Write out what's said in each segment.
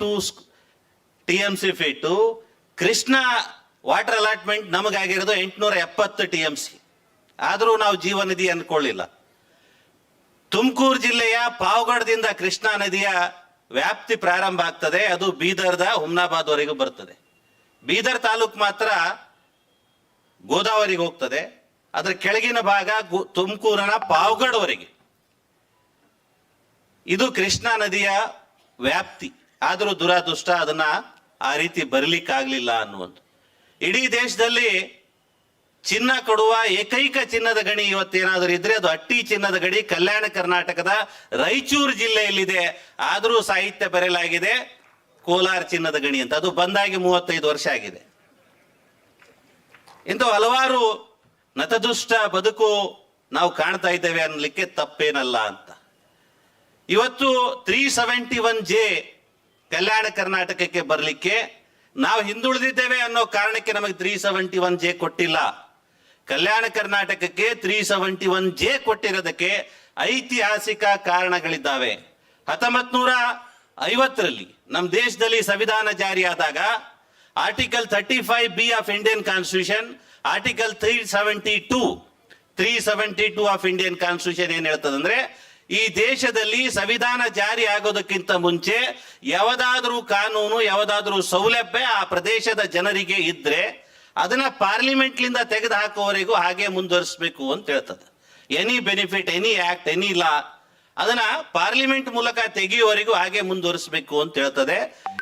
Two T M C feet Krishna water allotment ನಮಗಾಗಿರೋದು ಎಂಟುನೂರ ಎಪ್ಪತ್ತು T M C. ಆದರೂ ನಾವು ಜೀವ ನಿಧಿ ಅಂದ್ಕೊಳ್ಳಿಲ್ಲ ತುಮಕೂರು ಜಿಲ್ಲೆಯ ಪಾವಗಡದಿಂದ ಕೃಷ್ಣಾ ನದಿಯ ವ್ಯಾಪ್ತಿ ಪ್ರಾರಂಭ ಆಗ್ತದೆ. ಅದು ಬೀದರ್ದ ಹುಮ್ನಾಬಾದ್ವರೆಗೂ ಬರ್ತದೆ. ಬೀದರ್ ತಾಲೂಕು ಮಾತ್ರ ಗೋದಾವರಿಗೆ ಹೋಗ್ತದೆ. ಅದರ ಕೆಳಗಿನ ಭಾಗ ತುಮಕೂರಿನ ಪಾವಗಡವರೆಗೆ. ಇದು ಕೃಷ್ಣಾ ನದಿಯ ವ್ಯಾಪ್ತಿ. ಆದರೂ ದುರಾದೃಷ್ಟ ಅದನ್ನ ಆ ರೀತಿ ಬರಲಿಕ್ಕಾಗಲಿಲ್ಲ ಅನ್ನುವಂಥ ಇಡೀ ದೇಶದಲ್ಲಿ ಚಿನ್ನ ಕೊಡುವ ಏಕೈಕ ಚಿನ್ನದ ಗಣಿ ಇವತ್ತೇನಾದರೂ ಇದ್ರೆ ಅದು ಅಟ್ಟಿ ಚಿನ್ನದ ಗಣಿ ಕಲ್ಯಾಣ ಕರ್ನಾಟಕದ ರಾಯಚೂರು ಜಿಲ್ಲೆಯಲ್ಲಿದೆ. ಆದರೂ ಸಾಹಿತ್ಯ ಬರೆಯಲಾಗಿದೆ ಕೋಲಾರ ಚಿನ್ನದ ಗಣಿ ಅಂತ. ಅದು ಬಂದಾಗಿ ಮೂವತ್ತೈದು ವರ್ಷ ಆಗಿದೆ. ಇಂಥ ಹಲವಾರು ನತದುಷ್ಟ ಬದುಕು ನಾವು ಕಾಣ್ತಾ ಇದ್ದೇವೆ ಅನ್ನಲಿಕ್ಕೆ ತಪ್ಪೇನಲ್ಲ ಅಂತ. ಇವತ್ತು three seventy one J Kalyana ಕರ್ನಾಟಕಕ್ಕೆ ಬರಲಿಕ್ಕೆ ನಾವು ಹಿಂದುಳಿದಿದ್ದೇವೆ ಅನ್ನೋ ಕಾರಣಕ್ಕೆ ನಮಗೆ ತ್ರೀ ಸೆವೆಂಟಿ ಒನ್ ಜೆ ಕೊಟ್ಟಿಲ್ಲ. ಕಲ್ಯಾಣ ಕರ್ನಾಟಕಕ್ಕೆ ತ್ರೀ ಸೆವೆಂಟಿ ಒನ್ ಜೆ ಕೊಟ್ಟಿರೋದಕ್ಕೆ ಐತಿಹಾಸಿಕ ಕಾರಣಗಳಿದ್ದಾವೆ. ಹತ್ತೊಂಬತ್ ನೂರ ಐವತ್ತರಲ್ಲಿ ನಮ್ಮ ದೇಶದಲ್ಲಿ ಸಂವಿಧಾನ ಜಾರಿಯಾದಾಗ article thirty five B of Indian constitution article three seventy two three seventy two of Indian constitution ಏನ್ ಹೇಳ್ತದಂದ್ರೆ ಈ ದೇಶದಲ್ಲಿ ಸಂವಿಧಾನ ಜಾರಿ ಆಗೋದಕ್ಕಿಂತ ಮುಂಚೆ ಯಾವುದಾದ್ರೂ ಕಾನೂನು, ಯಾವುದಾದ್ರೂ ಸೌಲಭ್ಯ ಆ ಪ್ರದೇಶದ ಜನರಿಗೆ ಇದ್ರೆ ಅದನ್ನ ಪಾರ್ಲಿಮೆಂಟ್ಲಿಂದ ತೆಗೆದು ಹಾಕುವವರೆಗೂ ಹಾಗೆ ಮುಂದುವರಿಸಬೇಕು ಅಂತ ಹೇಳ್ತದೆ. Any benefit any act any law ಅದನ್ನ ಪಾರ್ಲಿಮೆಂಟ್ ಮೂಲಕ ತೆಗೆಯುವವರೆಗೂ ಹಾಗೆ ಮುಂದುವರಿಸಬೇಕು ಅಂತ ಹೇಳ್ತದೆ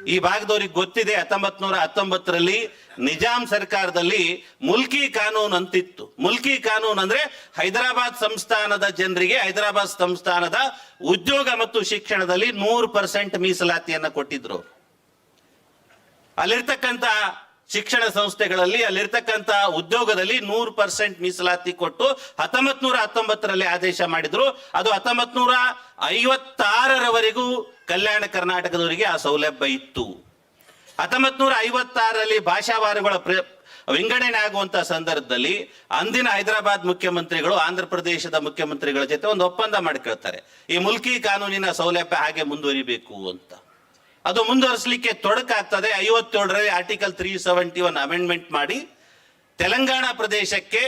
ಈ ಭಾಗದವ್ರಿಗೆ ಗೊತ್ತಿದೆ ಹತ್ತೊಂಬತ್ ನೂರ ಹತ್ತೊಂಬತ್ತರಲ್ಲಿ ನಿಜಾಂ ಸರ್ಕಾರದಲ್ಲಿ ಮುಲ್ಕಿ ಕಾನೂನು ಅಂತಿತ್ತು ಮುಲ್ಕಿ ಕಾನೂನು ಅಂದ್ರೆ ಹೈದರಾಬಾದ್ ಸಂಸ್ಥಾನದ ಜನರಿಗೆ, ಹೈದರಾಬಾದ್ ಸಂಸ್ಥಾನದ ಉದ್ಯೋಗ ಮತ್ತು ಶಿಕ್ಷಣದಲ್ಲಿ ನೂರು ಪರ್ಸೆಂಟ್ ಮೀಸಲಾತಿಯನ್ನ ಕೊಟ್ಟಿದ್ರು. ಅಲ್ಲಿರ್ತಕ್ಕಂಥ ಶಿಕ್ಷಣ ಸಂಸ್ಥೆಗಳಲ್ಲಿ ಅಲ್ಲಿರ್ತಕ್ಕಂಥ ಉದ್ಯೋಗದಲ್ಲಿ ನೂರು ಪರ್ಸೆಂಟ್ ಮೀಸಲಾತಿ ಕೊಟ್ಟು ಹತ್ತೊಂಬತ್ ನೂರ ಹತ್ತೊಂಬತ್ತರಲ್ಲಿ ಆದೇಶ ಮಾಡಿದ್ರು. ಅದು ಹತ್ತೊಂಬತ್ ನೂರ ಐವತ್ತಾರರವರೆಗೂ ಕಲ್ಯಾಣ ಕರ್ನಾಟಕದವರಿಗೆ ಆ ಸೌಲಭ್ಯ ಇತ್ತು. ಹತ್ತೊಂಬತ್ ನೂರ ಐವತ್ತಾರರಲ್ಲಿ ಭಾಷಾವಾರಗಳ ವಿಂಗಡಣೆ ಆಗುವಂತ ಸಂದರ್ಭದಲ್ಲಿ ಅಂದಿನ ಹೈದರಾಬಾದ್ ಮುಖ್ಯಮಂತ್ರಿಗಳು, ಆಂಧ್ರ ಪ್ರದೇಶದ ಮುಖ್ಯಮಂತ್ರಿಗಳ ಜೊತೆ ಒಂದು ಒಪ್ಪಂದ ಮಾಡಿಕೊಳ್ತಾರೆ. ಈ ಮುಲ್ಕಿ ಕಾನೂನಿನ ಸೌಲಭ್ಯ ಹಾಗೆ ಮುಂದುವರಿಬೇಕು ಅಂತ. ಅದು ಮುಂದುವರಿಸಲಿಕ್ಕೆ ತೊಡಕಾಗ್ತದೆ. ಐವತ್ತೇಳರಲ್ಲಿ article three seventy one amendment ಮಾಡಿ ತೆಲಂಗಾಣ ಪ್ರದೇಶಕ್ಕೆ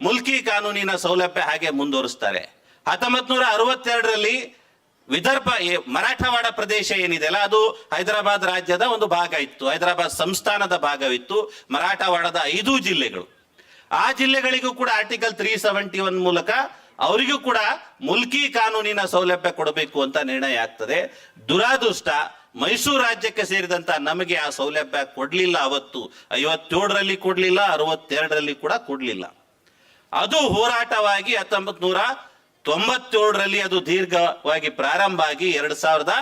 ಮುಲ್ಕಿ ಕಾನೂನಿನ ಸೌಲಭ್ಯ ಹಾಗೆ ಮುಂದುವರಿಸ್ತಾರೆ. ಹತ್ತೊಂಬತ್ ನೂರ ಅರವತ್ತೆರಡರಲ್ಲಿ ವಿದರ್ಭ ಮರಾಠವಾಡ ಪ್ರದೇಶ ಏನಿದೆ ಅಲ್ಲ, ಅದು ಹೈದರಾಬಾದ್ ರಾಜ್ಯದ ಒಂದು ಭಾಗ ಇತ್ತು. ಹೈದರಾಬಾದ್ ಸಂಸ್ಥಾನದ ಭಾಗವಿತ್ತು, ಮರಾಠವಾಡದ ಐದು ಜಿಲ್ಲೆಗಳು. ಆ ಜಿಲ್ಲೆಗಳಿಗೂ ಕೂಡ ಆರ್ಟಿಕಲ್ ತ್ರೀ ಸೆವೆಂಟಿ ಒನ್ ಮೂಲಕ ಅವರಿಗೂ ಕೂಡ ಮುಲ್ಕಿ ಕಾನೂನಿನ ಸೌಲಭ್ಯ ಕೊಡಬೇಕು ಅಂತ ನಿರ್ಣಯ ಆಗ್ತದೆ. ದುರಾದೃಷ್ಟ ಮೈಸೂರು ರಾಜ್ಯಕ್ಕೆ ಸೇರಿದಂತ ನಮಗೆ ಆ ಸೌಲಭ್ಯ ಕೊಡ್ಲಿಲ್ಲ ಅವತ್ತು. ಐವತ್ತೇಳರಲ್ಲಿ ಕೊಡ್ಲಿಲ್ಲ, ಅರವತ್ತೆರಡರಲ್ಲಿ ಕೂಡ ಕೊಡ್ಲಿಲ್ಲ. ಅದು ಹೋರಾಟವಾಗಿ ಹತ್ತೊಂಬತ್ ನೂರ ತೊಂಬತ್ತೇಳರಲ್ಲಿ ಅದು ದೀರ್ಘವಾಗಿ ಪ್ರಾರಂಭ ಆಗಿ ಎರಡ್ ಸಾವಿರದ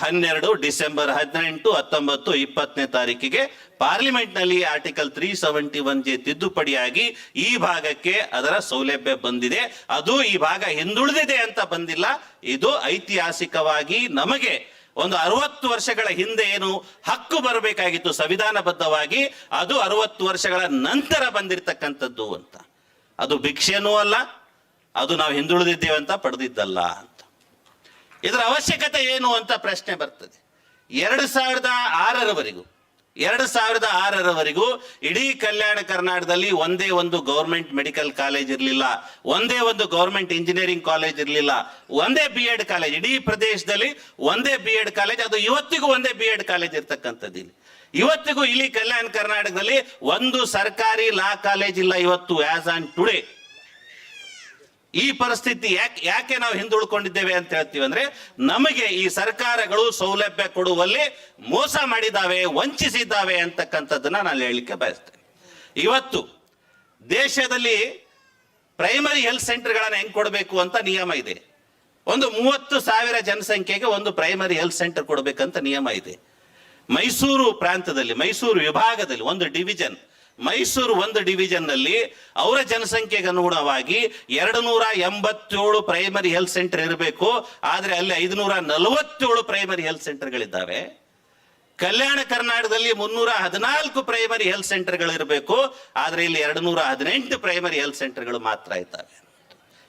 ಹನ್ನೆರಡು ಡಿಸೆಂಬರ್ ಹದಿನೆಂಟು, ಹತ್ತೊಂಬತ್ತು, ಇಪ್ಪತ್ತನೇ ತಾರೀಕಿಗೆ ಪಾರ್ಲಿಮೆಂಟ್ನಲ್ಲಿ article three seventy one J ತಿದ್ದುಪಡಿಯಾಗಿ ಈ ಭಾಗಕ್ಕೆ ಅದರ ಸೌಲಭ್ಯ ಬಂದಿದೆ. ಅದು ಈ ಭಾಗ ಹಿಂದುಳಿದಿದೆ ಅಂತ ಬಂದಿಲ್ಲ. ಇದು ಐತಿಹಾಸಿಕವಾಗಿ ನಮಗೆ ಒಂದು ಅರವತ್ತು ವರ್ಷಗಳ ಹಿಂದೆ ಏನು ಹಕ್ಕು ಬರಬೇಕಾಗಿತ್ತು ಸಂವಿಧಾನಬದ್ಧವಾಗಿ, ಅದು ಅರವತ್ತು ವರ್ಷಗಳ ನಂತರ ಬಂದಿರತಕ್ಕಂಥದ್ದು ಅಂತ. ಅದು ಭಿಕ್ಷೆನೂ ಅಲ್ಲ, ಅದು ನಾವು ಹಿಂದುಳಿದಿದ್ದೇವೆ ಅಂತ ಪಡೆದಿದ್ದಲ್ಲ ಅಂತ. ಇದರ ಅವಶ್ಯಕತೆ ಏನು ಅಂತ ಪ್ರಶ್ನೆ ಬರ್ತದೆ. ಎರಡು ಸಾವಿರದ ಆರರವರೆಗೂ ಎರಡು ಸಾವಿರದ ಆರರವರೆಗೂ ಇಡೀ ಕಲ್ಯಾಣ ಕರ್ನಾಟಕದಲ್ಲಿ ಒಂದೇ ಒಂದು ಗೌರ್ಮೆಂಟ್ ಮೆಡಿಕಲ್ ಕಾಲೇಜ್ ಇರಲಿಲ್ಲ, ಒಂದೇ ಒಂದು ಗೌರ್ಮೆಂಟ್ ಇಂಜಿನಿಯರಿಂಗ್ ಕಾಲೇಜ್ ಇರಲಿಲ್ಲ, ಒಂದೇ ಬಿ ಎಡ್ ಕಾಲೇಜ್, ಇಡೀ ಪ್ರದೇಶದಲ್ಲಿ ಒಂದೇ ಬಿ ಎಡ್ ಕಾಲೇಜ್, ಅದು ಇವತ್ತಿಗೂ ಒಂದೇ ಬಿ ಎಡ್ ಕಾಲೇಜ್ ಇರ್ತಕ್ಕಂಥದ್ದು ಇವತ್ತಿಗೂ ಇಲ್ಲಿ ಕಲ್ಯಾಣ ಕರ್ನಾಟಕದಲ್ಲಿ ಒಂದು ಸರ್ಕಾರಿ ಲಾ ಕಾಲೇಜ್ ಇಲ್ಲ ಇವತ್ತು ಆಸ್ ಆನ್ ಟುಡೇ ಈ ಪರಿಸ್ಥಿತಿ ಯಾಕೆ ಯಾಕೆ ನಾವು ಹಿಂದುಳ್ಕೊಂಡಿದ್ದೇವೆ ಅಂತ ಹೇಳ್ತೀವಿ ಅಂದ್ರೆ ನಮಗೆ ಈ ಸರ್ಕಾರಗಳು ಸೌಲಭ್ಯ ಕೊಡುವಲ್ಲಿ ಮೋಸ ಮಾಡಿದಾವೆ ವಂಚಿಸಿದ್ದಾವೆ ಅಂತಕ್ಕಂಥದ್ದನ್ನ ನಾನು ಹೇಳಲಿಕ್ಕೆ ಬಯಸ್ತೇನೆ. ಇವತ್ತು ದೇಶದಲ್ಲಿ ಪ್ರೈಮರಿ ಹೆಲ್ತ್ ಸೆಂಟರ್ಗಳನ್ನು ಹೆಂಗ್ ಕೊಡಬೇಕು ಅಂತ ನಿಯಮ ಇದೆ. ಒಂದು ಮೂವತ್ತು ಸಾವಿರ ಜನಸಂಖ್ಯೆಗೆ ಒಂದು ಪ್ರೈಮರಿ ಹೆಲ್ತ್ ಸೆಂಟರ್ ಕೊಡಬೇಕಂತ ನಿಯಮ ಇದೆ. ಮೈಸೂರು ಪ್ರಾಂತದಲ್ಲಿ ಮೈಸೂರು ವಿಭಾಗದಲ್ಲಿ ಒಂದು ಡಿವಿಷನ್ ಮೈಸೂರು ಒಂದು ಡಿವಿಷನ್ನಲ್ಲಿ ಅವರ ಜನಸಂಖ್ಯೆಗೆ ಅನುಗುಣವಾಗಿ ಎರಡು ನೂರ ಎಂಬತ್ತೇಳು ಪ್ರೈಮರಿ ಹೆಲ್ತ್ ಸೆಂಟರ್ ಇರಬೇಕು. ಆದ್ರೆ ಅಲ್ಲಿ ಐದುನೂರ ನಲವತ್ತೇಳು ಪ್ರೈಮರಿ ಹೆಲ್ತ್ ಸೆಂಟರ್ಗಳಿದ್ದಾವೆ ಕಲ್ಯಾಣ ಕರ್ನಾಟಕದಲ್ಲಿ ಮುನ್ನೂರ ಹದಿನಾಲ್ಕು ಪ್ರೈಮರಿ ಹೆಲ್ತ್ ಸೆಂಟರ್ಗಳು ಇರಬೇಕು ಆದ್ರೆ ಇಲ್ಲಿ ಎರಡು ನೂರ ಹದಿನೆಂಟು ಪ್ರೈಮರಿ ಹೆಲ್ತ್ ಸೆಂಟರ್ಗಳು ಮಾತ್ರ ಇದ್ದಾವೆ.